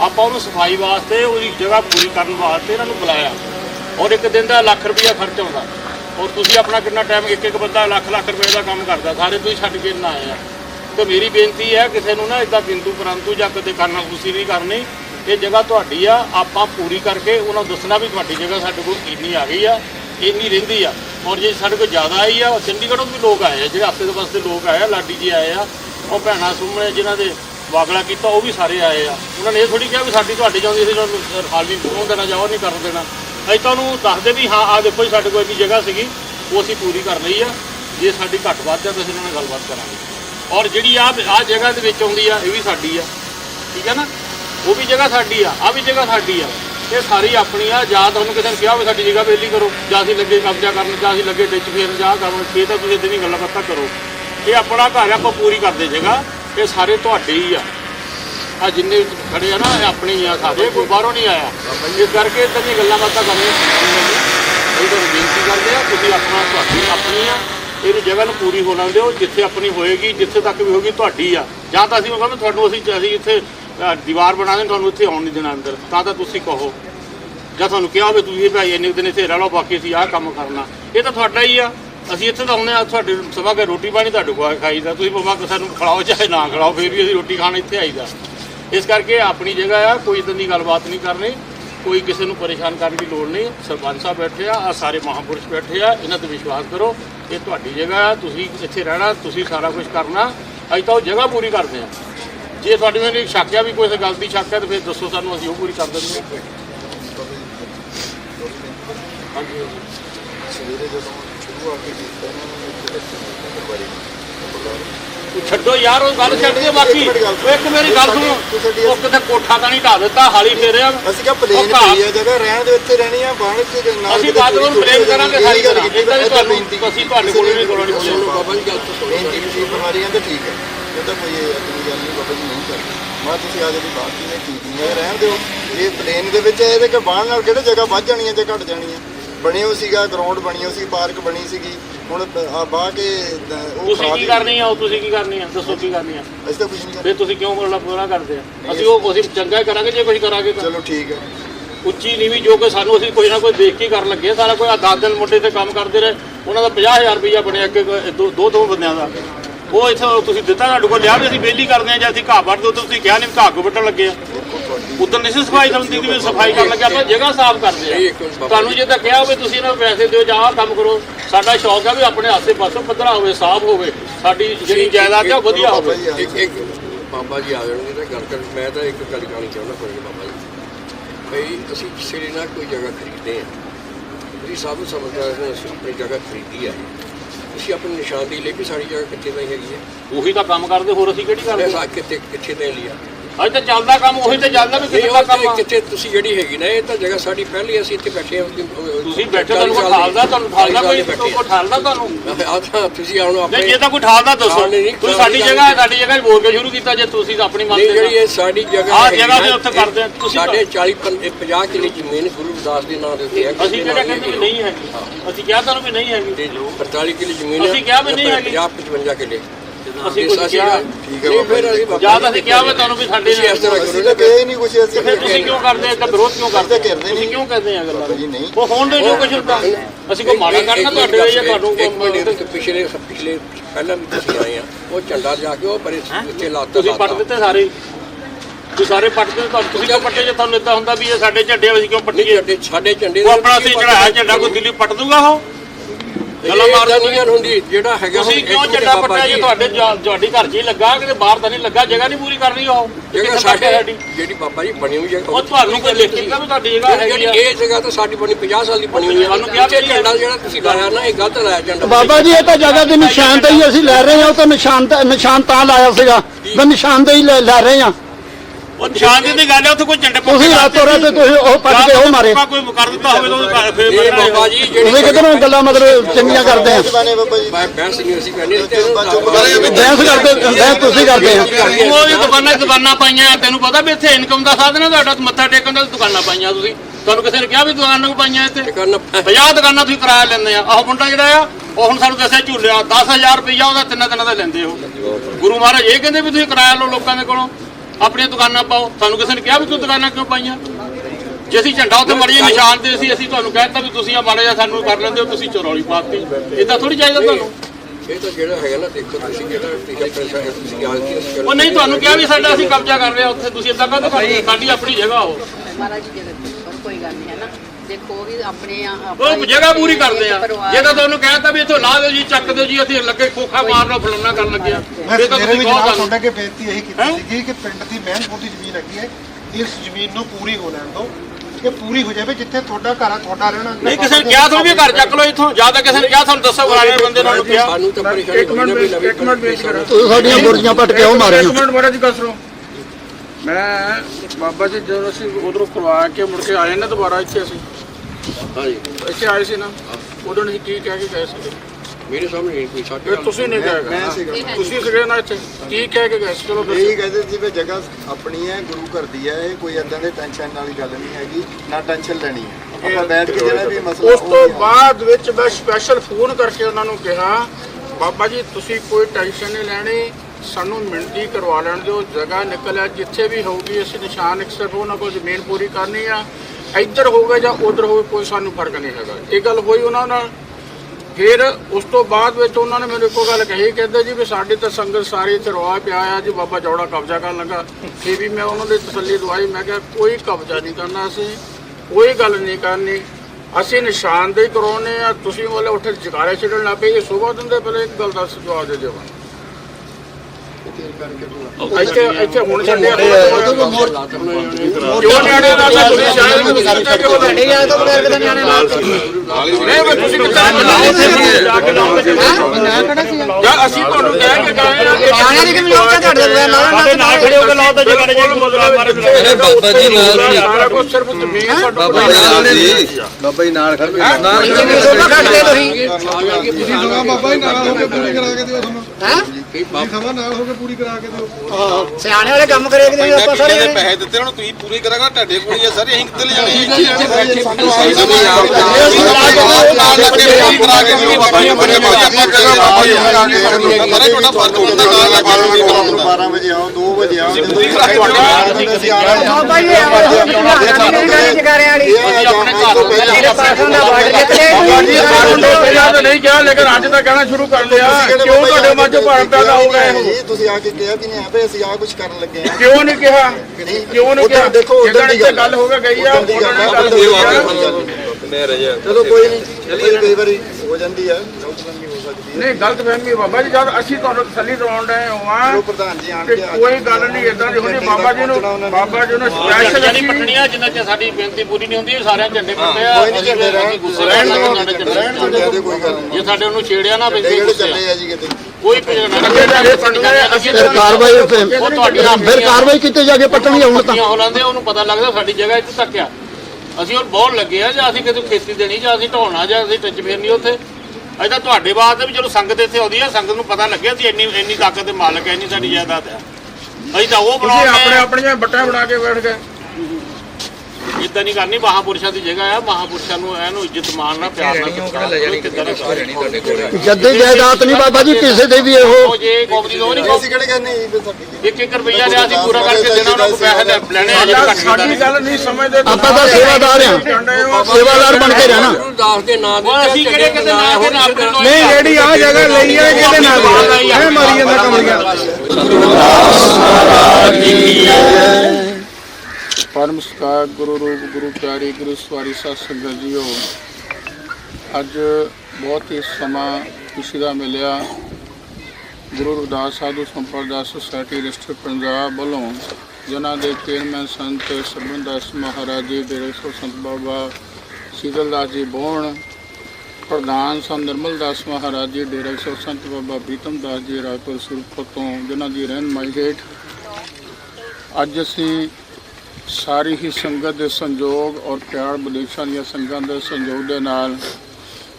Speaker 1: ਆਪਾਂ ਉਹਨੂੰ ਸਫ਼ਾਈ ਵਾਸਤੇ ਉਹਦੀ ਜਗ੍ਹਾ ਪੂਰੀ ਕਰਨ ਵਾਸਤੇ ਇਹਨਾਂ ਨੂੰ ਬੁਲਾਇਆ। ਔਰ ਇੱਕ ਦਿਨ ਦਾ ਲੱਖ ਰੁਪਈਆ ਖਰਚ ਆਉਂਦਾ। ਔਰ ਤੁਸੀਂ ਆਪਣਾ ਕਿੰਨਾ ਟਾਈਮ ਇੱਕ ਇੱਕ ਬੰਦਾ ਲੱਖ ਲੱਖ ਰੁਪਏ ਦਾ ਕੰਮ ਕਰਦਾ। ਸਾਰੇ ਤੁਸੀਂ ਛੱਡ ਕੇ ਨਾ ਆਏ ਆ। ਤੇ ਮੇਰੀ ਬੇਨਤੀ ਹੈ, ਕਿਸੇ ਨੂੰ ਨਾ ਇਦਾਂ ਬਿੰਦੂ ਪਰੰਤੂ ਜਾਂ ਕਦੇ ਕਰਨਾ ਤੁਸੀਂ ਨਹੀਂ ਕਰਨੀ। ਇਹ ਜਗ੍ਹਾ ਤੁਹਾਡੀ ਆ, ਆਪਾਂ ਪੂਰੀ ਕਰਕੇ ਉਹਨਾਂ ਨੂੰ ਦੱਸਣਾ ਵੀ ਤੁਹਾਡੀ ਜਗ੍ਹਾ ਸਾਡੇ ਕੋਲ ਇੰਨੀ ਆ ਗਈ ਆ, ਇੰਨੀ ਰਹਿੰਦੀ ਆ। ਔਰ ਜੇ ਸਾਡੇ ਕੋਲ ਜ਼ਿਆਦਾ ਆਈ ਆ ਚੰਡੀਗੜ੍ਹੋਂ ਵੀ ਲੋਕ ਆਏ ਆ, ਜਿਹੜੇ ਆਸੇ ਦੇ ਵਾਸਤੇ ਲੋਕ ਆਏ ਆ, ਲਾਡੀ ਜੀ ਆਏ ਆ, ਉਹ ਭੈਣਾ ਸੁਮਣੇ ਜਿਨ੍ਹਾਂ ਦੇ ਵਾਗਲਾ ਕੀਤਾ, ਉਹ ਵੀ ਸਾਰੇ ਆਏ ਆ। ਉਹਨਾਂ ਨੇ ਇਹ ਥੋੜੀ ਕਿਹਾ ਵੀ ਸਾਡੀ ਤੁਹਾਡੀ ਜਾਂਦੀ ਸੀ, ਤੁਹਾਨੂੰ ਹਾਲੀ ਨੂੰ ਦੇਣਾ ਜਾਓ, ਨਹੀਂ ਕਰਨ ਦੇਣਾ। ਅਸੀਂ ਤੁਹਾਨੂੰ ਦੱਸਦੇ ਵੀ, ਹਾਂ ਆ ਦੇਖੋ ਜੀ, ਸਾਡੇ ਕੋਲ ਇੰਨੀ ਜਗ੍ਹਾ ਸੀਗੀ, ਉਹ ਅਸੀਂ ਪੂਰੀ ਕਰ ਲਈ ਆ। ਜੇ ਸਾਡੀ ਘੱਟ ਵੱਧ ਆ, ਤਾਂ ਅਸੀਂ ਉਹਨਾਂ ਨਾਲ ਗੱਲਬਾਤ ਕਰਾਂਗੇ। ਔਰ ਜਿਹੜੀ ਆ ਆ ਜਗ੍ਹਾ ਦੇ ਵਿੱਚ ਆਉਂਦੀ ਆ ਇਹ ਵੀ ਸਾਡੀ ਆ। ਠੀਕ ਹੈ ਨਾ? ਉਹ ਵੀ ਜਗ੍ਹਾ ਸਾਡੀ ਆ ਆ ਵੀ ਜਗ੍ਹਾ ਸਾਡੀ ਆ। ਇਹ ਸਾਰੀ ਆਪਣੀ ਆ ਜਾਂ ਤੁਹਾਨੂੰ ਕਿਸੇ ਨੇ ਕਿਹਾ ਹੋਵੇ ਸਾਡੀ ਜਗ੍ਹਾ ਵੇਲੀ ਕਰੋ ਜਾਂ ਅਸੀਂ ਲੱਗੇ ਕਬਜ਼ਾ ਕਰਨ ਜਾਂ ਅਸੀਂ ਲੱਗੇ ਵਿੱਚ ਫੇਰ ਜਾ ਕਰਨ ਫੇਰ ਤਾਂ ਤੁਸੀਂ ਇਦਾਂ ਦੀ ਗੱਲਾਂ ਬਾਤਾਂ ਕਰੋ। ਇਹ ਆਪਣਾ ਘਰ ਆ, ਆਪਾਂ ਪੂਰੀ ਕਰਦੇ ਜਗ੍ਹਾ ਇਹ ਸਾਰੇ ਤੁਹਾਡੇ ਹੀ ਆ। ਆ ਜਿੰਨੇ ਖੜੇ ਆ ਨਾ ਇਹ ਆਪਣੇ ਹੀ ਆ ਸਾਡੇ ਕੋਈ ਬਾਹਰੋਂ ਨਹੀਂ ਆਇਆ। ਇਸ ਕਰਕੇ ਇਦਾਂ ਦੀਆਂ ਗੱਲਾਂ ਬਾਤਾਂ ਕਰਨੇ ਇਹ ਤੁਹਾਨੂੰ ਬੇਨਤੀ ਕਰਦੇ ਆ ਤੁਸੀਂ ਆਪਣਾ ਤੁਹਾਡੀ ਆਪਣੀ ਆ। ਇਹਦੀ ਜਗ੍ਹਾ ਨੂੰ ਪੂਰੀ ਹੋ ਲੈਣ ਦਿਓ ਜਿੱਥੇ ਆਪਣੀ ਹੋਏਗੀ, ਜਿੱਥੇ ਤੱਕ ਵੀ ਹੋਏਗੀ ਤੁਹਾਡੀ ਆ। ਜਾਂ ਤਾਂ ਅਸੀਂ ਉਹ ਕਹਿੰਦੇ ਤੁਹਾਨੂੰ ਅਸੀਂ ਅਸੀਂ ਇੱਥੇ ਦੀਵਾਰ ਬਣਾ ਦੇ ਤੁਹਾਨੂੰ ਇੱਥੇ ਆਉਣ ਨਹੀਂ ਦੇਣਾ ਅੰਦਰ। ਤਾਂ ਤਾਂ ਤੁਸੀਂ ਕਹੋ। ਜਾਂ ਤੁਹਾਨੂੰ ਕਿਹਾ ਹੋਵੇ, ਤੁਸੀਂ ਭਾਈ ਇੰਨੇ ਕੁ ਦਿਨ ਇੱਥੇ ਰਹਿ ਲਓ, ਬਾਕੀ ਅਸੀਂ ਆਹ ਕੰਮ ਕਰਨਾ। ਇਹ ਤਾਂ ਤੁਹਾਡਾ ਹੀ ਆ। ਅਸੀਂ ਇੱਥੇ ਤਾਂ ਆਉਂਦੇ ਆ ਤੁਹਾਡੇ ਸਵਾ ਕੇ ਰੋਟੀ ਪਾਣੀ ਤੁਹਾਡੇ ਕੋਲ ਖਾਈਦਾ। ਤੁਸੀਂ ਭਾਵੇਂ ਕਿਸੇ ਨੂੰ ਖਿਲਾਓ ਚਾਹੇ ਨਾ ਖਿਲਾਓ, ਫਿਰ ਵੀ ਅਸੀਂ ਰੋਟੀ ਖਾਣ ਇੱਥੇ ਆਈਦਾ। ਇਸ ਕਰਕੇ ਆਪਣੀ ਜਗ੍ਹਾ ਆ, ਕੋਈ ਇਦਾਂ ਦੀ ਗੱਲਬਾਤ ਨਹੀਂ ਕਰਨੀ। ਕੋਈ ਕਿਸੇ ਨੂੰ ਪਰੇਸ਼ਾਨ ਕਰਨ ਦੀ ਲੋੜ ਨਹੀਂ। ਸਰਪੰਚ ਸਾਹਿਬ ਬੈਠੇ ਆ ਆ ਸਾਰੇ ਮਹਾਂਪੁਰਸ਼ ਬੈਠੇ ਆ, ਇਹਨਾਂ ਤੇ ਵਿਸ਼ਵਾਸ ਕਰੋ। ਇਹ ਤੁਹਾਡੀ ਜਗ੍ਹਾ ਆ, ਤੁਸੀਂ ਇੱਥੇ ਰਹਿਣਾ, ਤੁਸੀਂ ਸਾਰਾ ਕੁਝ ਕਰਨਾ। ਅਸੀਂ ਤਾਂ ਉਹ ਜਗ੍ਹਾ ਪੂਰੀ ਕਰਦੇ ਆ। ਜੇ ਤੁਹਾਡੇ ਮੈਨੂੰ ਸ਼ੱਕ ਆ ਵੀ ਕੋਈ ਦੀ ਸ਼ੱਕ ਹੈ ਤਾਂ ਫਿਰ ਦੱਸੋ ਸਾਨੂੰ, ਅਸੀਂ ਉਹ ਪੂਰੀ ਕਰ ਦਿੰਦੇ ਹਾਂ ਹਾਂਜੀ
Speaker 2: ਸਵੇਰੇ ਜਦੋਂ ਸ਼ੁਰੂਆਤ ਕੀਤੀ ਨਾ
Speaker 1: ਤੂੰ ਛੱਡੋ ਯਾਰ ਉਹ ਗੱਲ ਛੱਡ ਦਿਓ ਬਾਕੀ। ਉਹ ਇੱਕ ਮੇਰੀ ਗੱਲ ਸੁਣੋ। ਉਹ ਕਿਤੇ ਕੋਠਾ ਤਾਂ ਨਹੀਂ ਢਾ ਦਿੱਤਾ ਹਾਲੀ ਫੇਰਿਆ।
Speaker 2: ਅਸੀਂ ਕਿਹਾ ਪਲੇਨ ਪਈ ਹੈ ਜਗ੍ਹਾ ਰਹਿਣ ਦੇ ਉੱਤੇ ਰਹਿਣੀ ਆ ਬਾਹਰ ਤੇ ਨਾਲ
Speaker 1: ਅਸੀਂ ਬਾਅਦ
Speaker 2: ਚੋਰੀ
Speaker 1: blame ਕਰਾਂਗੇ ਸਾਰੀ ਗੱਲ।
Speaker 2: ਕੀਤੀ,
Speaker 1: ਏਦਾਂ ਦੀ
Speaker 2: ਏਦਾਂ
Speaker 1: ਤੁਹਾਨੂੰ- ਅਸੀਂ ਤੁਹਾਡੇ ਕੋਲ ਵੀ ਕੋਲੋਂ ਨਹੀਂ
Speaker 2: ਬਾਬਾ ਜੀ ਗੱਲ ਤਾਂ ਸੁਣੋ ਬੇਨਤੀ ਬਿਮਾਰੀਆਂ ਤਾਂ ਠੀਕ ਹੈ ਇਹ ਤਾਂ ਕੋਈ ਅਗਲੀ ਗੱਲ ਨਹੀਂ ਬਾਬਾ ਜੀ ਨਹੀਂ ਕਰਦੇ। ਮੈਂ ਤੁਸੀਂ ਆ ਜਿਹੜੀ ਬਾਤ ਕੀ ਠੀਕ ਨਹੀਂ ਹੈ ਰਹਿਣ ਦਿਓ। ਇਹ ਪਲੇਨ ਦੇ ਵਿੱਚ ਇਹਦੇ ਕਿ ਬਾਹਰ ਨਾਲ ਕਿਹੜੇ ਜਗ੍ਹਾ ਵੱਧ ਜਾਣੀ ਹੈ ਜਾਂ ਘਟ ਜਾਣੀ ਹੈ ਬਣੀ ਹੋ ਸੀਗਾ ਗਰਾਊਂਡ ਬਣੀ ਹੋ ਸੀ ਪਾਰਕ ਬਣੀ ਸੀਗੀ। ਹੁਣ ਆ ਬਾਹ ਕੇ ਉਹ
Speaker 1: ਤੁਸੀਂ ਕੀ ਕਰਨੀ ਆ? ਉਹ ਤੁਸੀਂ ਕੀ ਕਰਨੀ ਆ? ਦੱਸੋ ਕੀ ਕਰਨੀ ਆ?
Speaker 2: ਅਸੀਂ ਤਾਂ ਕੁਝ ਨਹੀਂ ਕਰਦੇ
Speaker 1: ਫਿਰ ਤੁਸੀਂ ਕਿਉਂ ਬੋਲਣਾ ਪੂਰਾ ਕਰਦੇ ਆ? ਅਸੀਂ ਉਹ ਅਸੀਂ ਚੰਗਾ ਹੀ ਕਰਾਂਗੇ ਜੇ ਕੁਝ ਕਰਾਂਗੇ ਤਾਂ।
Speaker 2: ਚਲੋ ਠੀਕ ਹੈ
Speaker 1: ਉੱਚੀ ਨੀਵੀਂ ਜੋ ਕਿ ਸਾਨੂੰ ਅਸੀਂ ਕੋਈ ਨਾ ਕੋਈ ਦੇਖ ਕੇ ਹੀ ਕਰਨ ਲੱਗੇ ਆ। ਸਾਰਾ ਕੋਈ ਆ 10 ਦਿਨ ਮੁੰਡੇ ਤੇ ਕੰਮ ਕਰਦੇ ਰਹੇ। ਉਹਨਾਂ ਦਾ 50000 ਰੁਪਈਆ ਬਣਿਆ ਇੱਕ ਇੱਕ- ਦੋ ਦੋ ਦੋ ਬੰਦਿਆਂ ਦਾ। ਉਹ ਇੱਥੇ ਤੁਸੀਂ ਦਿੱਤਾ ਸਾਡੇ ਕੋਲ ਲਿਆ ਵੀ ਅਸੀਂ ਬੇਲੀ ਕਰਦੇ ਆ ਜਾਂ ਅਸੀਂ ਘਾਹ ਵੱਢ ਦੋ ਤੁਸੀਂ ਕਿਹਾ ਨਹੀਂ ਘਾਹ ਕੋ ਵੱਢਣ ਲੱਗੇ ਆ? ਉਦੋਂ ਨਹੀਂ ਸੀ ਸਫ਼ਾਈ ਸੰਬੰਧੀ ਦੀ ਵੀ ਸਫ਼ਾਈ ਕਰਨ ਲੱਗੇ ਆਪਾਂ ਜਗ੍ਹਾ ਸਾਫ਼ ਕਰਦੇ ਆ ਤੁਹਾਨੂੰ ਜੇ ਤਾਂ ਕਿਹਾ ਹੋਵੇ ਤੁਸੀਂ ਇਹਨਾਂ ਨੂੰ ਪੈਸੇ ਦਿਓ ਜਾਂ ਆਹ ਕੰਮ ਕਰੋ। ਸਾਡਾ ਸ਼ੌਕ ਆ ਵੀ ਆਪਣੇ ਆਸੇ ਪਾਸੇ ਪੱਧਰਾ ਹੋਵੇ ਸਾਫ਼ ਹੋਵੇ। ਸਾਡੀ ਜਿਹੜੀ ਜਾਇਦਾਦ ਆ ਉਹ ਵਧੀਆ ਹੋਵੇ।
Speaker 2: ਜੀ ਆ
Speaker 3: ਇੱਕ ਇੱਕ ਬਾਬਾ ਜੀ ਆ ਜਾਣਗੇ ਤਾਂ ਗੱਲ ਕਰ ਮੈਂ ਤਾਂ ਇੱਕ ਗੱਲ ਕਰਨੀ ਚਾਹੁੰਦਾ ਕੋਈ ਬਾਬਾ ਜੀ। ਭਈ ਅਸੀਂ ਕਿਸੇ ਨੇ ਨਾ ਕੋਈ ਜਗ੍ਹਾ ਖਰੀਦਦੇ ਆ ਤੁਸੀਂ ਸਭ ਨੂੰ ਸਮਝਦਾਰ ਹੋ ਅਸੀਂ ਆਪਣੀ ਜਗ੍ਹਾ ਖਰੀਦੀ ਆ। ਅਸੀਂ ਆਪਣੀ ਨਿਸ਼ਾਨਦੇਹੀ ਲਈ ਵੀ ਸਾਡੀ ਜਗ੍ਹਾ ਕਿੱਥੇ ਤਾਂ ਹੈਗੀ ਹੈ
Speaker 1: ਉਹੀ ਤਾਂ ਕੰਮ ਕਰਦੇ ਹੋਰ ਅਸੀਂ ਕਿਹੜੀ ਕਰਦੇ?
Speaker 3: ਕਿੱਥੇ ਕਿੱਥੇ ਤਾਂ ਲਿਆ?
Speaker 1: ਅੱਜ ਤਾਂ ਚੱਲਦਾ ਕੰਮ ਉਹੀ ਤੇ ਚੱਲਦਾ ਵੀ ਕਿਤੇ ਦਾ ਕੰਮ ਆ।
Speaker 3: ਕਿੱਥੇ ਤੁਸੀਂ ਜਿਹੜੀ ਹੈਗੀ ਨਾ ਇਹ ਤਾਂ ਜਗ੍ਹਾ ਸਾਡੀ ਪਹਿਲੀ ਅਸੀਂ ਇੱਥੇ ਬੈਠੇ ਹਾਂ
Speaker 1: ਤੁਸੀਂ ਬੈਠੇ ਤੁਹਾਨੂੰ ਕੋਈ ਠਾਲਦਾ ਤੁਹਾਨੂੰ ਠਾਲਦਾ ਕੋਈ ਕੋਈ ਠਾਲਦਾ ਤੁਹਾਨੂੰ?
Speaker 3: ਆ ਤਾਂ ਤੁਸੀਂ ਆਉਣ
Speaker 1: ਨਹੀਂ
Speaker 3: ਆਪਣੇ
Speaker 1: ਜੇ ਤਾਂ ਕੋਈ ਠਾਲਦਾ ਦੱਸੋ।
Speaker 3: ਨਹੀਂ,
Speaker 1: ਤੁਸੀਂ ਸਾਡੀ ਜਗ੍ਹਾ ਹੈ ਸਾਡੀ ਜਗ੍ਹਾ 'ਚ ਬੋਲ ਕੇ ਸ਼ੁਰੂ ਕੀਤਾ ਜੇ ਤੁਸੀਂ ਤਾਂ ਆਪਣੀ
Speaker 3: ਨਹੀਂ ਜਿਹੜੀ
Speaker 1: ਮੰਨਦੇ
Speaker 3: ਇਹ ਸਾਡੀ ਜਗ੍ਹਾ
Speaker 1: ਆਹ
Speaker 3: ਹੈਗੀ
Speaker 1: ਜਗ੍ਹਾ
Speaker 3: ਨਾ,
Speaker 1: ਤੇ ਉੱਥੇ
Speaker 3: ਇਹ
Speaker 1: ਕਰਦੇ ਆ, ਤੁਸੀਂ
Speaker 3: ਸਾਡੇ 40 50 ਕਿੱਲੇ ਜ਼ਮੀਨ ਗੁਰੂ ਰਵਿਦਾਸ ਦੇ ਨਾਂ ਦੇ ਉੱਤੇ ਹੈ
Speaker 1: ਅਸੀਂ ਕਿਹੜਾ ਕਹਿੰਦੇ ਵੀ ਨਹੀਂ ਹੈਗੀ? ਅਸੀਂ ਕਿਹਾ ਤੁਹਾਨੂੰ ਵੀ ਨਹੀਂ ਹੈਗੀ।
Speaker 3: ਤੇ 45 ਕਿੱਲੇ ਜ਼ਮੀਨ
Speaker 1: ਅਸੀਂ ਕਿਹਾ ਵੀ ਨਹੀਂ ਹੈਗੀ।
Speaker 3: 50 55 ਕਿੱਲੇ।
Speaker 1: ਅਸੀਂ ਕੁਝ ਕਿਹਾ।
Speaker 3: ਠੀਕ ਹੈ ਫਿਰ ਅਸੀਂ
Speaker 1: ਜਾਂ। ਤਾਂ ਅਸੀਂ ਕਿਹਾ ਵਾ ਤੁਹਾਨੂੰ ਵੀ ਸਾਡੇ
Speaker 3: ਤੁਸੀਂ ਇਸ ਤਰ੍ਹਾਂ ਕਰੋ
Speaker 2: ਤਾਂ ਕਹੇ ਨਹੀਂ ਕੁਛ ਅਸੀਂ
Speaker 1: ਫਿਰ ਤੁਸੀਂ ਕਿਉਂ ਕਰਦੇ ਆ ਤਾਂ ਵਿਰੋਧ ਕਿਉਂ ਕਰਦੇ
Speaker 2: ਕਰਦੇ ਨਹੀਂ।
Speaker 1: ਕਿਉਂ ਕਰਦੇ ਆ ਗੱਲਾਂ
Speaker 2: ਜੀ ਨਹੀਂ।
Speaker 1: ਉਹ ਹੋਣ ਦੇ ਜੋ ਕੁਝ ਹੁੰਦਾ। ਅਸੀਂ ਕੋਈ ਮਾੜਾ ਕਰਨਾ ਤੁਹਾਡੇ ਜਾਂ ਤੁਹਾਨੂੰ
Speaker 3: ਇੱਕ ਮਿੰਟ ਪਿਛਲੇ ਪਿਛਲੇ ਪਹਿਲਾਂ ਵੀ ਤੁਸੀਂ ਆਏ ਆ। ਉਹ ਝੰਡਾ ਜਾ ਕੇ ਉਹ ਪਰੇ ਉੱਤੇ ਲਾਤਾ
Speaker 1: ਤੁਸੀਂ ਪੱਟ ਦਿੱਤੇ ਸਾਰੇ। ਤੁਸੀਂ ਸਾਰੇ ਪੱਟ ਦਿੱਤੇ ਤੁਹਾਨੂੰ ਤੁਸੀਂ ਕਿਉਂ ਪੱਟੇ? ਜੇ ਤੁਹਾਨੂੰ ਇਦਾਂ ਹੁੰਦਾ ਵੀ ਇਹ ਸਾਡੇ ਝੰਡੇ ਅਸੀਂ ਕਿਉਂ ਪੱਟੀਏ
Speaker 3: ਸਾਡੇ ਝੰਡੇ
Speaker 1: ਉਹ ਆਪਣਾ ਅਸੀਂ ਚੜਾਇਆ ਝੰਡਾ ਕੋਈ ਦਿੱਲੀ ਪੱਟ ਦੂਗਾ ਉਹ? ਗੱਲਾਂ ਮਾਰਦਾ
Speaker 3: ਨਹੀਂ ਹੁੰਦੀ ਜਿਹੜਾ ਹੈਗਾ
Speaker 1: ਤੁਸੀਂ ਕਿਉਂ ਝੰਡਾ ਪੱਟਿਆ ਜੇ ਤੁਹਾਡੇ ਜਾ- ਤੁਹਾਡੀ ਘਰ 'ਚ ਹੀ ਲੱਗਾ ਕਿਤੇ ਬਾਹਰ ਤਾਂ ਨਹੀਂ ਲੱਗਾ ਜਗ੍ਹਾ ਨਹੀਂ ਪੂਰੀ ਕਰਨੀ ਉਹ।
Speaker 3: ਜਗ੍ਹਾ
Speaker 1: ਕਿੱਥੇ
Speaker 3: ਸਾਡੇ ਜਿਹੜੀ ਬਾਬਾ ਜੀ ਬਣੀ ਹੋਈ ਹੈ
Speaker 1: ਉਹ ਤੁਹਾਨੂੰ ਕੋਈ ਲਿਖ ਕੇ ਦਿੱਤਾ ਵੀ ਤੁਹਾਡੀ ਜਗ੍ਹਾ ਹੈਗੀ
Speaker 3: ਜਿਹੜੀ
Speaker 1: ਆ?
Speaker 3: ਇਹ ਜਗ੍ਹਾ ਤਾਂ ਸਾਡੀ ਬਣੀ 50 ਸਾਲ ਦੀ ਬਣੀ ਹੋਈ ਹੈ।
Speaker 1: ਤੁਹਾਨੂੰ ਕਿਹਾ ਵੀ
Speaker 3: ਇਹ ਝੰਡਾ ਜਿਹੜਾ ਤੁਸੀਂ ਲਾਇਆ ਨਾ ਇਹ ਗਲਤ ਲਾਇਆ ਝੰਡਾ।
Speaker 4: ਬਾਬਾ ਜੀ ਇਹ ਤਾਂ ਜਗ੍ਹਾ ਦੇ ਨਿਸ਼ਾਨ ਤੇ ਹੀ ਅਸੀਂ ਲੈ ਰਹੇ ਹਾਂ ਉਹ ਤਾਂ ਨਿਸ਼ਾਨ ਤਾਂ ਨਿਸ਼ਾਨ ਤਾਂ ਲਾਇਆ ਸੀਗਾ। ਮੈਂ ਨਿਸ਼ਾਨ ਤੇ ਹੀ ਲੈ ਲੈ ਰਹੇ ਹਾਂ।
Speaker 1: ਉਹ ਦੀ ਗੱਲ ਹੈ ਉੱਥੇ ਕੋਈ ਝੰਡੇ
Speaker 4: ਤੁਸੀਂ ਰਾਤੋਂ ਰਾਤ ਤੁਸੀਂ ਉਹ ਪੱਟ ਕੇ ਉਹ ਮਾਰੇ।
Speaker 1: ਕੋਈ ਕਰ ਦਿੱਤਾ ਹੋਵੇ ਤਾਂ ਉਹਨੂੰ ਕਰ- ਫਿਰ
Speaker 3: ਇਹ
Speaker 1: ਬੰਨਣਾ
Speaker 3: ਬਾਬਾ ਜੀ ਜਿਹੜੀ
Speaker 4: ਤੁਸੀਂ ਕਿਧਰੋਂ ਗੱਲਾਂ ਮਤਲਬ ਚੰਗੀਆਂ ਕਰਦੇ ਆ
Speaker 2: ਜਵਾਨੇ ਬਾਬਾ ਜੀ।
Speaker 3: ਮੈਂ ਬਹਿਸ ਨਹੀਂ ਅਸੀਂ ਕਹਿੰਦੇ ਤੇ
Speaker 2: ਚੁੱਪ ਕਰ
Speaker 4: ਬਹਿਸ ਕਰਦੇ ਬਹਿਸ ਤੁਸੀਂ ਕਰਦੇ ਆ
Speaker 1: ਉਹ ਇਹ ਦੁਕਾਨਾਂ ਦੁਕਾਨਾਂ ਪਾਈਆਂ ਤੈਨੂੰ ਪਤਾ ਵੀ ਇੱਥੇ ਇਨਕਮ ਦਾ ਸਾਧਨ ਹੈ ਤੁਹਾਡਾ ਮੱਥਾ ਟੇਕਣ ਦਾ ਦੁਕਾਨਾਂ ਪਾਈਆਂ ਤੁਸੀਂ। ਤੁਹਾਨੂੰ ਕਿਸੇ ਨੇ ਕਿਹਾ ਵੀ ਦੁਕਾਨਾਂ ਨੂੰ ਪਾਈਆਂ ਇੱਥੇ?
Speaker 3: ਕਰਨ
Speaker 1: 50 ਦੁਕਾਨਾਂ ਤੁਸੀਂ ਕਿਰਾਇਆ ਲੈਂਦੇ ਆ। ਆਹ ਮੁੰਡਾ ਜਿਹੜਾ ਆ ਉਹ ਹੁਣ ਸਾਨੂੰ ਦੱਸਿਆ ਝੂਲਿਆ 10000 ਰੁਪਈਆ ਉਹਦਾ ਤਿੰਨਾਂ ਦਿਨਾਂ ਦਾ ਲੈਂਦੇ ਹੋ ਗੁਰੂ ਮਹਾਰਾਜ ਇਹ ਕਹਿੰਦੇ ਵੀ ਤੁਸੀਂ ਕਿਰਾਇਆ ਲਓ ਲੋਕਾਂ ਦੇ ਕੋਲੋਂ। ਆਪਣੀਆਂ ਦੁਕਾਨਾਂ ਪਾਓ। ਤੁਹਾਨੂੰ ਕਿਸੇ ਨੇ ਕਿਹਾ ਵੀ ਤੂੰ ਦੁਕਾਨਾਂ ਕਿਉਂ ਪਾਈਆਂ? ਜੇ ਅਸੀਂ ਝੰਡਾ ਉੱਤੇ ਮੜੀਏ ਨਿਸ਼ਾਨ ਤੇ ਸੀ ਅਸੀਂ ਤੁਹਾਨੂੰ ਕਹਿਤਾ ਵੀ ਤੁਸੀਂ ਆ ਮਾੜਾ ਜਿਹਾ ਸਾਨੂੰ ਕਰ ਲੈਂਦੇ ਹੋ ਤੁਸੀਂ ਚੋਰੌਲੀ ਪਾਤੀ ਇਦਾਂ ਥੋੜੀ ਚਾਹੀਦਾ ਤੁਹਾਨੂੰ।
Speaker 3: ਇਹ ਤਾਂ ਜਿਹੜਾ ਹੈਗਾ ਨਾ ਦੇਖੋ ਤੁਸੀਂ ਜਿਹੜਾ ਪੈਸਾ ਹੈ ਤੁਸੀਂ ਆ ਕੇ
Speaker 1: ਉਹ ਨਹੀਂ ਤੁਹਾਨੂੰ ਕਿਹਾ ਵੀ ਸਾਡਾ ਅਸੀਂ ਕਬਜ਼ਾ ਕਰ ਰਹੇ ਆ ਉੱਥੇ। ਤੁਸੀਂ ਇਦਾਂ ਕਾਹਤੋਂ ਕਰਦੇ ਸਾਡੀ ਆਪਣੀ ਜਗ੍ਹਾ ਉਹ?
Speaker 5: ਮਹਾਰਾਜ ਜੀ ਕੋਈ ਗੱਲ ਨਹੀਂ ਦੇਖੋ ਵੀ ਆਪਣੇ ਆ-
Speaker 1: ਉਹ ਜਗ੍ਹਾ ਪੂਰੀ ਕਰਦੇ ਆ। ਜੇ ਤਾਂ ਤੁਹਾਨੂੰ ਕਹਿਤਾ ਵੀ ਇੱਥੋਂ ਲਾ ਦਿਓ ਜੀ ਚੱਕ ਦਿਓ ਜੀ ਅਸੀਂ ਲੱਗੇ ਖੋਖਾ ਮਾਰ ਲਓ ਫਲਾਨਾ ਕਰਨ ਲੱਗੇ ਆ।
Speaker 6: ਮੈਂ
Speaker 1: ਇਹ ਤਾਂ ਤੁਸੀਂ ਕਹੋ।
Speaker 6: ਤੁਹਾਡੇ ਕੇ ਬੇਨਤੀ ਇਹੀ? ਕੀਤੀ ਸੀਗੀ ਕਿ ਪਿੰਡ ਦੀ ਦੀ ਜ਼ਮੀਨ ਹੈਗੀ ਹੈ ਇਸ ਜ਼ਮੀਨ ਨੂੰ ਪੂਰੀ ਹੋ ਲੈਣ ਦਿਓ ਕਿ ਪੂਰੀ ਹੋ ਜਾਵੇ ਜਿੱਥੇ ਤੁਹਾਡਾ ਘਰ ਆ ਤੁਹਾਡਾ ਰਹਿਣਾ।
Speaker 1: ਨਹੀਂ ਕਿਸੇ ਨੇ ਕਿਹਾ ਤੁਹਾਨੂੰ ਵੀ ਘਰ ਚੱਕ ਲਓ ਇੱਥੋਂ ਜਾਂ ਤਾਂ ਕਿਸੇ ਨੇ ਕਿਹਾ ਤੁਹਾਨੂੰ ਦੱਸੋ ਫਲਾਣੇ ਬੰਦੇ ਨਾਲ ਕਿਹਾ
Speaker 3: ਸਾਨੂੰ ਤਾਂ ਪਰੇਸ਼ਾਨੀ
Speaker 7: ਇੱਕ ਮਿੰਟ ਇੱਕ ਕਰੋ।
Speaker 4: ਤੁਸੀਂ ਸਾਡੀਆਂ ਬੁਰਜੀਆਂ ਪੱਟ ਕੇ ਉਹ ਮਾਰੇ
Speaker 7: ਇੱਕ ਮਿੰਟ ਮਹਾਰਾਜ ਜੀ ਗੱਲ ਸੁਣੋ। ਮੈਂ ਬਾਬਾ ਜੀ ਜਦੋਂ ਅਸੀਂ ਉਧਰੋਂ ਕਰਵਾ ਕੇ ਮੁੜ ਕੇ ਆਏ ਨਾ ਦੁਬਾਰਾ ਇੱਥੇ ਅਸੀਂ।
Speaker 3: ਹਾਂਜੀ।
Speaker 7: ਇੱਥੇ ਆਏ ਸੀ ਨਾ ਉਦੋਂ ਅਸੀਂ ਕੀ ਕਹਿ ਕੇ ਗਏ ਸੀ?
Speaker 3: ਮੇਰੇ ਸਾਹਮਣੇ ਨਹੀਂ ਕੋਈ ਸਾਡੇ
Speaker 7: ਫਿਰ ਤੁਸੀਂ ਨਹੀਂ
Speaker 2: ਮੈਂ
Speaker 7: ਕਹੇਗਾ
Speaker 2: ਸੀਗਾ।
Speaker 7: ਤੁਸੀਂ ਸੀਗੇ ਨਾ ਇੱਥੇ। ਕੀ ਕਹਿ ਕੇ ਗਏ ਸੀ? ਚਲੋ
Speaker 2: ਇਹੀ
Speaker 7: ਦੱਸੋ
Speaker 2: ਕਹਿੰਦੇ ਸੀ ਵੀ ਜਗ੍ਹਾ ਆਪਣੀ ਹੈ ਗੁਰੂ ਘਰ ਦੀ ਹੈ ਇਹ ਕੋਈ ਏਦਾਂ ਦੇ ਟੈਨਸ਼ਨ ਵਾਲੀ ਗੱਲ ਨਹੀਂ ਹੈਗੀ ਨਾ ਟੈਨਸ਼ਨ ਲੈਣੀ ਹੈ। ਆਪਾਂ ਬੈਠ ਕੇ ਜਿਹੜਾ ਵੀ ਮਸਲਾ
Speaker 7: ਉਸ ਤੋਂ ਬਾਅਦ ਵਿੱਚ ਮੈਂ ਸਪੈਸ਼ਲ ਫੋਨ ਕਰਕੇ ਉਹਨਾਂ ਨੂੰ ਕਿਹਾ ਬਾਬਾ ਜੀ ਤੁਸੀਂ ਕੋਈ ਟੈਨਸ਼ਨ ਨਹੀਂ ਲੈਣੀ ਸਾਨੂੰ ਮਿਣਤੀ ਕਰਵਾ ਲੈਣ ਦਿਓ। ਜਗ੍ਹਾ ਨਿਕਲਿਆ ਜਿੱਥੇ ਵੀ ਹੋਊਗੀ ਅਸੀਂ ਨਿਸ਼ਾਨ ਇੱਕ ਸਿਰਫ ਉਹਨਾਂ ਕੋਲ ਜ਼ਮੀਨ ਪੂਰੀ ਕਰਨੀ ਆ। ਇੱਧਰ ਹੋਵੇ ਜਾਂ ਉਧਰ ਹੋਵੇ ਕੋਈ ਸਾਨੂੰ ਫ਼ਰਕ ਨਹੀਂ ਹੈਗਾ। ਇਹ ਗੱਲ ਹੋਈ ਉਹਨਾਂ ਨਾਲ। ਫਿਰ ਉਸ ਤੋਂ ਬਾਅਦ ਵਿੱਚ ਉਹਨਾਂ ਨੇ ਮੈਨੂੰ ਇੱਕੋ ਗੱਲ ਕਹੀ, ਕਹਿੰਦੇ ਜੀ ਵੀ ਸਾਡੀ ਤਾਂ ਸੰਗਤ ਸਾਰੀ ਇੱਥੇ ਰੋਆ ਪਿਆ ਆ ਜੀ, ਬਾਬਾ ਜੌੜਾ ਕਬਜ਼ਾ ਕਰਨ ਲੱਗਾ। ਫਿਰ ਵੀ ਮੈਂ ਉਹਨਾਂ ਦੀ ਤਸੱਲੀ ਦਵਾਈ, ਮੈਂ ਕਿਹਾ ਕੋਈ ਕਬਜ਼ਾ ਨਹੀਂ ਕਰਨਾ ਅਸੀਂ, ਕੋਈ ਗੱਲ ਨਹੀਂ ਕਰਨੀ। ਅਸੀਂ ਨਿਸ਼ਾਨਦੇਹੀ ਕਰਾਉਨੇ ਆ ਤੁਸੀਂ ਵਾਲੇ ਉੱਥੇ ਜਗਾਰੇ ਛੱਡਣ ਲੱਗ ਪਏ। ਇਹ ਸੋਭਾ ਦਿੰਦੇ ਪਹਿਲੇ ਇੱਕ ਗੱਲ ਦਾ ਜਵਾਬ ਦੇ ਦਿਓ। ਇੱਥੇ ਇੱਥੇ ਹੁਣ ਛੱਡਿਆ ਕਿਉਂ ਨਿਆਣੇ ਨਾਲ ਤਾਂ ਤੁਸੀਂ ਸ਼ਾਇਦ ਵੀ ਤੁਸੀਂ ਕਿਹਾ ਕਿ ਉਹ ਲੜੀ ਆ ਤਾਂ ਬਗੈਰ ਕਿਤੇ ਨਿਆਣੇ ਨਾਲ ਨਹੀਂ ਮੈਂ ਤੁਸੀਂ ਕਿੱਥੇ ਜਾ ਕੇ ਲਾਉਂਦੇ ਜਾਂ ਅਸੀਂ ਤੁਹਾਨੂੰ ਕਹਿ ਕੇ ਗਏ ਆ ਕਿ ਨਿਆਣੇ ਦੀ ਕਿਵੇਂ ਲੋਕਾਂ ਤੁਹਾਡੇ ਬਗੈਰ
Speaker 1: ਸਾਡੇ ਨਾਲ ਖੜੇ ਹੋ ਕੇ ਲਾਓ ਤਾਂ ਜਗ੍ਹਾ ਜੇ ਮੋਦਲਾ ਮਾਰੇ
Speaker 7: ਮੇਰੇ ਬਾਬਾ ਜੀ ਨਾਲ ਸੀ ਸਾਰਾ ਕੁਝ ਸਿਰਫ ਜ਼ਮੀਨ ਬਾਬਾ ਜੀ ਨਾਲ ਸੀ
Speaker 2: ਬਾਬਾ ਜੀ ਨਾਲ ਖੜ
Speaker 7: ਸੋਭਾ ਕੱਢਦੇ ਤੁਸੀਂ
Speaker 6: ਤੁਸੀਂ ਬਾਬਾ ਹੀ ਨਾਲ ਹੋ ਕੇ ਪੂਰੀ ਕਰਾ ਕੇ ਦਿਓ ਤੁਹਾਨੂੰ
Speaker 3: ਕਈ
Speaker 6: ਤੁਸੀਂ ਸਭਾ ਨਾਲ ਹੋ ਕੇ ਪੂਰੀ ਕਰਾ ਕੇ ਦਿਓ
Speaker 5: ਸਿਆਣੇ ਵਾਲੇ ਕੰਮ ਕਰੇ ਕਿ ਆਪਾਂ ਸਾਰੇ
Speaker 8: ਦੇ ਪੈਸੇ ਦਿੱਤੇ ਹੁਣ ਤੁਸੀਂ ਪੂਰੇ ਕਰਾਂਗਾ ਤੁਹਾਡੇ ਕੋਲ ਹੀ ਆ ਸਾਰੇ ਅਸੀਂ ਕਿੱਥੇ ਲੈ ਜਾਣੇ ਨਾਲ ਲੱਗੇ ਫੋਨ ਕਰਾ ਕੇ ਦਿਓ ਬਾਬਾ ਜੀ ਬੜੇ ਬਾਬਾ ਆਪਾਂ ਕਰਾਂਗੇ ਬਾਬਾ ਜੀ ਕਰਾ ਕੇ ਸਾਰੇ ਤੁਹਾਡਾ ਫ਼ਰਕ ਹੁੰਦਾ ਨਾਲ ਲੱਗਾ ਨੂੰ ਨਹੀਂ ਕਰਾਉਂਦਾ
Speaker 2: 12 ਵਜੇ ਆਓ 2 ਵਜੇ ਆਓ
Speaker 8: ਤੁਸੀਂ ਕਰਾ ਕੇ ਦਿਓ।
Speaker 5: ਬਾਬਾ ਜੀ ਜਗਾਰੇ ਵਾਲੀ
Speaker 2: ਇਹ ਆਪਣੇ
Speaker 5: ਪਾਸੋਂ ਦਾ ਵੜ
Speaker 7: ਬਾਬਾ ਜੀ ਪਹਿਲਾਂ ਤਾਂ ਨਹੀਂ ਕਿਹਾ ਲੇਕਿਨ ਅੱਜ ਤਾਂ ਕਹਿਣਾ ਸ਼ੁਰੂ ਕਰ ਲਿਆ। ਕਿਉਂ ਤੁਹਾਡੇ ਮੱਝ ਭਾਰਤ ਪੈਦਾ ਹੋ ਗਏ
Speaker 2: ਤੁਸੀਂ ਆ ਕੇ ਕਿਹਾ ਵੀ ਨਹੀਂ ਆਪੇ ਅਸੀਂ ਆ ਕੁਝ ਕਰਨ ਲੱਗੇ ਆ
Speaker 7: ਕਿਉਂ ਨਹੀਂ ਕਿਹਾ? ਕਿਉਂ ਨਹੀਂ ਕਿਹਾ?
Speaker 2: ਦੇਖੋ
Speaker 7: ਜਿੱਦਣ
Speaker 2: ਦੀ
Speaker 7: ਗੱਲ ਹੋ। ਗਈ ਆ
Speaker 2: ਦੀ
Speaker 7: ਉਹਨਾਂ ਨਾਲ
Speaker 2: ਗੱਲ ਚਲੋ ਕੋਈ ਨਹੀਂ ਕਈ ਕਈ ਵਾਰੀ ਹੋ ਜਾਂਦੀ ਆ। ਨਹੀਂ
Speaker 7: ਗਲਤ ਫਹਿਮੀ ਹੈ ਬਾਬਾ ਜੀ ਜਦ ਅਸੀਂ ਤੁਹਾਨੂੰ ਤਸੱਲੀ ਦਿਵਾਉਣ ਰਹੇ ਹਾਂ
Speaker 2: ਜੋ ਪ੍ਰਧਾਨ ਜੀ ਆਣ
Speaker 7: ਕਿ ਕੋਈ ਗੱਲ ਨਹੀਂ ਇਦਾਂ ਦੀ ਹੋਣੀ ਬਾਬਾ ਜੀ ਨੂੰ ਬਾਬਾ ਜੀ ਨੂੰ ਸਪੈਸ਼ਲ
Speaker 1: ਜਾਨੀ
Speaker 7: ਅਸੀਂ
Speaker 1: ਪਟਣੀਆਂ ਜਿੰਨਾ ਚਿਰ ਸਾਡੀ ਬੇਨਤੀ ਪੂਰੀ ਨਹੀਂ ਹੁੰਦੀ ਸਾਰਿਆਂ ਝੰਡੇ ਪੱਟੇ ਆ।
Speaker 2: ਕੋਈ ਨਹੀਂ ਝੰਡੇ ਰਹਿਣ
Speaker 1: ਝੰਡੇ
Speaker 2: ਇਹਦੇ ਕੋਈ ਗੱਲ ਨਹੀਂ।
Speaker 1: ਜੇ ਸਾਡੇ ਉਹਨੂੰ ਛੇੜਿਆ ਨਾ ਪੈਂਦੇ
Speaker 2: ਚੱਲੇ ਆ ਜੀ ਕਿਤੇ?
Speaker 1: ਕੋਈ ਪੇੜ
Speaker 7: ਅੱਗੇ ਜਾ ਕੇ ਪਟਣਾ ਅਸੀਂ
Speaker 4: ਫਿਰ ਕਾਰਵਾਈ ਫਿਰ
Speaker 1: ਉਹ ਤੁਹਾਡੀਆਂ
Speaker 4: ਫਿਰ ਕਾਰਵਾਈ ਕਿਤੇ ਜਾ ਕੇ ਪੱਟਣੀ ਹੁਣ ਤਾਂ?
Speaker 1: ਹੋ ਲੈਂਦੇ ਉਹਨੂੰ ਪਤਾ ਲੱਗਦਾ ਸਾਡੀ ਜਗ੍ਹਾ ਇੱਥੇ ਤੱਕ ਆ। ਅਸੀਂ ਉਹ ਬਹੁਤ ਲੱਗੇ ਆ ਜਾਂ ਅਸੀਂ ਕਿਤੇ ਖੇਤੀ ਦੇਣੀ ਜਾਂ ਅਸੀਂ ਢਾਉਣਾ ਜਾਂ ਅਸੀਂ ਟਿੱਚ ਫੇਰਨੀ ਉੱਥੇ। ਅਜੇ ਤਾਂ ਤੁਹਾਡੇ ਤੇ ਵੀ ਚਲੋ ਸੰਗਤ ਇੱਥੇ ਆਉਂਦੀ ਆ ਸੰਗਤ ਨੂੰ ਪਤਾ ਲੱਗਿਆ ਸੀ ਇੰਨੀ ਇੰਨੀ ਤਾਕਤ ਦੇ ਮਾਲਕ ਹੈ ਇੰਨੀ ਸਾਡੀ ਜਾਇਦਾਦ ਆ ਅਸੀਂ ਤਾਂ ਉਹ
Speaker 7: ਤੁਸੀਂ
Speaker 1: ਬਣਾਉਂਦੇ
Speaker 7: ਆਪਣੇ
Speaker 1: ਆ।
Speaker 7: ਆਪਣੀਆਂ ਬੱਟਾਂ ਬਣਾ ਕੇ ਬੈਠ ਗਏ।
Speaker 1: ਇਦਾਂ ਨਹੀਂ ਕਰਨੀ ਮਹਾਪੁਰਸ਼ਾਂ ਦੀ ਜਗ੍ਹਾ ਆ ਮਹਾਪੁਰਸ਼ਾਂ ਨੂੰ ਇਹਨੂੰ ਇੱਜ਼ਤ ਮਾਣ ਨਾਲ ਪਿਆਰ ਨਾਲ ਸਤਿਕਾਰ ਕਰੋ, ਕਿੱਦਾਂ ਦਾ ਕਰੋ।
Speaker 4: ਜੱਦੇ ਜਾਇਦਾਦ ਨਹੀਂ ਬਾਬਾ ਜੀ ਕਿਸੇ ਦੇ ਵੀ ਇਹੋ।
Speaker 1: ਉਹ ਜੇ ਕੋਬਰੀ ਦੋ ਨਹੀਂ
Speaker 2: ਅਸੀਂ ਕਿਹੜੇ ਕਹਿੰਦੇ ਸਾਡੀ?
Speaker 1: ਇੱਕ ਇੱਕ ਰੁਪਈਆ ਲਿਆ ਅਸੀਂ ਪੂਰਾ ਕਰਕੇ ਦੇਣਾ ਉਹਨਾਂ ਨੂੰ ਪੈਸੇ ਲੈਣੇ ਆ ਜਿਹੜੇ ਘੱਟ
Speaker 7: ਸਾਡੀ ਗੱਲ ਨਹੀਂ ਸਮਝਦੇ
Speaker 4: ਆਪਾਂ ਤਾਂ ਸੇਵਾਦਾਰ ਆ ਸੇਵਾਦਾਰ ਬਣ ਕੇ ਰਹਿਣਾ।
Speaker 3: ਦਾਸ ਦੇ ਨਾਂ
Speaker 1: ਉਹ ਅਸੀਂ ਕਿਹੜੇ ਕਿਤੇ ਨਾ ਆਪਣੇ ਲੋਕ
Speaker 7: ਨਹੀਂ ਜਿਹੜੀ ਆ ਜਗ੍ਹਾ ਲਈ ਹੈ ਕਿਹਦੇ ਨਾਲ ਲਈ ਹੈ ਮਾਰੀ ਜਾਂਦਾ ਕਮਲੀਆਂ। ਪਰਮ ਸਤਿਕਾਰ ਗੁਰੂ ਰੂਪ ਗੁਰੂ ਪਿਆਰੀ ਗੁਰੂ ਸਵਾਰੀ ਸਾਧ ਸੰਗਤ ਜੀਓ ਅੱਜ ਬਹੁਤ ਹੀ ਸਮਾਂ ਖੁਸ਼ੀ ਦਾ ਮਿਲਿਆ ਗੁਰੂ ਰਵਿਦਾਸ ਸਾਧੂ ਸੰਪਰਦਾ ਸੁਸਾਇਟੀ ਰਜਿਸਟਰ ਪੰਜਾਬ ਵੱਲੋਂ ਜਿਨ੍ਹਾਂ ਦੇ ਚੇਅਰਮੈਨ ਸੰਤ ਸਰਬੰਦਾਸ ਮਹਾਰਾਜ ਜੀ, ਡੇਰੇ ਸੰਤ ਬਾਬਾ ਸ਼ੀਤਲਦਾਸ ਜੀ ਬੋਹਣ, ਪ੍ਰਧਾਨ ਸੰਤ ਨਿਰਮਲ ਦਾਸ ਮਹਾਰਾਜ ਜੀ, ਡੇਰਾ ਸੋ ਸੰਤ ਬਾਬਾ ਪ੍ਰੀਤਮ ਦਾਸ ਜੀ ਰਾਏਪੁਰ ਸੁਰਪੁਰ ਤੋਂ, ਜਿਨ੍ਹਾਂ ਦੀ ਰਹਿਨਮਾਈ ਹੇਠ ਅੱਜ ਅਸੀਂ ਸਾਰੀ ਹੀ ਸੰਗਤ ਦੇ ਸੰਯੋਗ ਔਰ ਪਿਆਰ ਵਿਦੇਸ਼ਾਂ ਦੀਆਂ ਸੰਗਤਾਂ ਦੇ ਸੰਯੋਗ ਦੇ ਨਾਲ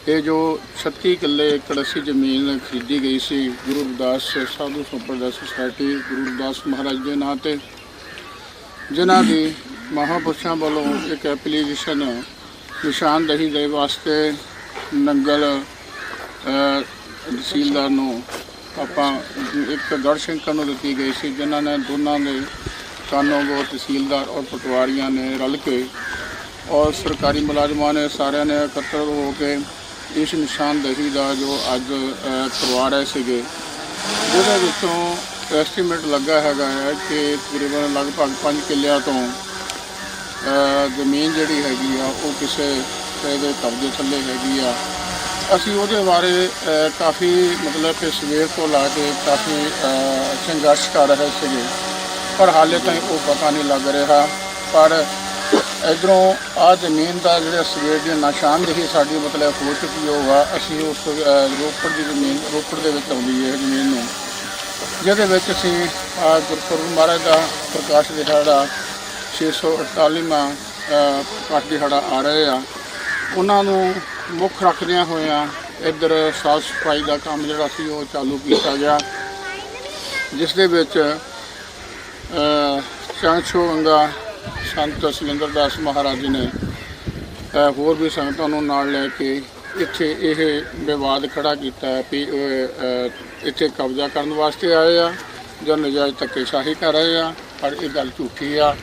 Speaker 7: ਇਹ ਜੋ 36 ਕਿੱਲੇ ਏਕੜ ਜ਼ਮੀਨ ਖਰੀਦੀ ਗਈ ਸੀ, ਗੁਰੂ ਰਵਿਦਾਸ ਸਾਧੂ ਸੰਪਰਦਾ ਸੁਸਾਇਟੀ ਗੁਰੂ ਰਵਿਦਾਸ ਮਹਾਰਾਜ ਦੇ ਨਾਂ ਤੇ, ਜਿਨ੍ਹਾਂ ਦੀ ਮਹਾਪੁਰਸ਼ਾਂ ਵੱਲੋਂ ਇੱਕ ਐਪਲੀਕੇਸ਼ਨ ਨਿਸ਼ਾਨਦਹੀ ਦੇ ਵਾਸਤੇ ਨੰਗਲ ਤਹਿਸੀਲਦਾਰ ਨੂੰ ਆਪਾਂ ਇੱਕ ਗੜਸ਼ੰਕਰ ਨੂੰ ਦਿੱਤੀ ਗਈ ਸੀ, ਜਿਨ੍ਹਾਂ ਨੇ ਦੋਨਾਂ ਦੇ ਕਾਨੂੰਗੋ ਤਹਿਸੀਲਦਾਰ ਔਰ ਪਟਵਾਰੀਆਂ ਨੇ ਰਲ ਕੇ ਔਰ ਸਰਕਾਰੀ ਮੁਲਾਜ਼ਮਾਂ ਨੇ ਸਾਰਿਆਂ ਨੇ ਇਕੱਤਰ ਹੋ ਕੇ ਇਸ ਨਿਸ਼ਾਨਦੇਹੀ ਦਾ ਜੋ ਅੱਜ ਕਰਵਾ ਰਹੇ ਸੀਗੇ ਉਹਦੇ ਵਿੱਚੋਂ ਐਸਟੀਮੇਟ ਲੱਗਾ ਹੈਗਾ ਹੈ ਕਿ ਤਕਰੀਬਨ ਲਗਭਗ 5 ਕਿੱਲਿਆਂ ਤੋਂ ਜ਼ਮੀਨ ਜਿਹੜੀ ਹੈਗੀ ਆ, ਉਹ ਕਿਸੇ ਦੇ ਕਬਜ਼ੇ ਥੱਲੇ ਹੈਗੀ ਆ। ਅਸੀਂ ਉਹਦੇ ਬਾਰੇ ਕਾਫੀ ਮਤਲਬ ਕਿ ਸਵੇਰ ਤੋਂ ਲਾ ਕੇ ਕਾਫੀ ਸੰਘਰਸ਼ ਕਰ ਰਹੇ ਸੀਗੇ। ਪਰ ਹਾਲੇ ਤਾਈਂ ਉਹ ਪਤਾ ਨਹੀਂ ਲੱਗ ਰਿਹਾ। ਪਰ ਇਧਰੋਂ ਆ ਜ਼ਮੀਨ ਦਾ ਜਿਹੜਾ ਸਵੇਰ ਦੀ ਨਿਸ਼ਾਨਦੇਹੀ ਸਾਡੀ ਮਤਲਬ ਹੋ ਚੁੱਕੀ ਹੋਗਾ ਅਸੀਂ ਉਸ ਰੋਪੜ ਦੀ ਜ਼ਮੀਨ ਰੋਪੜ ਦੇ ਵਿੱਚ ਆਉਂਦੀ ਹੈ ਜ਼ਮੀਨ ਨੂੰ। ਜਿਹਦੇ ਵਿੱਚ ਅਸੀਂ ਆ ਗੁਰਪੁਰਬ ਮਹਾਰਾਜ ਦਾ ਪ੍ਰਕਾਸ਼ ਦਿਹਾੜਾ 648ਵਾਂ ਅ, ਪ੍ਰਕਾਸ਼ ਦਿਹਾੜਾ ਆ ਰਹੇ ਆ। ਉਹਨਾਂ ਨੂੰ ਮੁੱਖ ਰੱਖਦਿਆਂ ਹੋਇਆਂ ਇੱਧਰ ਸਾਫ਼ ਸਫ਼ਾਈ ਦਾ ਕੰਮ ਜਿਹੜਾ ਸੀ ਉਹ ਚਾਲੂ ਕੀਤਾ ਗਿਆ। ਜਿਸ ਦੇ ਵਿੱਚ ਚਾਂਚੋ ਗੰਗਾ ਸੰਤ ਸਿਲੰਦਰ ਦਾਸ ਮਹਾਰਾਜ ਜੀ ਨੇ ਹੋਰ ਵੀ ਸੰਗਤਾਂ ਨੂੰ ਨਾਲ ਲੈ ਕੇ ਇੱਥੇ ਇਹ ਵਿਵਾਦ ਖੜਾ ਕੀਤਾ ਹੈ ਵੀ ਇੱਥੇ ਕਬਜ਼ਾ ਕਰਨ ਵਾਸਤੇ ਆਏ ਆ ਜਾਂ ਨਜਾਇਜ਼ ਧੱਕੇਸ਼ਾਹੀ ਕਰ ਰਹੇ ਆ। ਪਰ ਇਹ ਗੱਲ ਝੂਠੀ ਆ।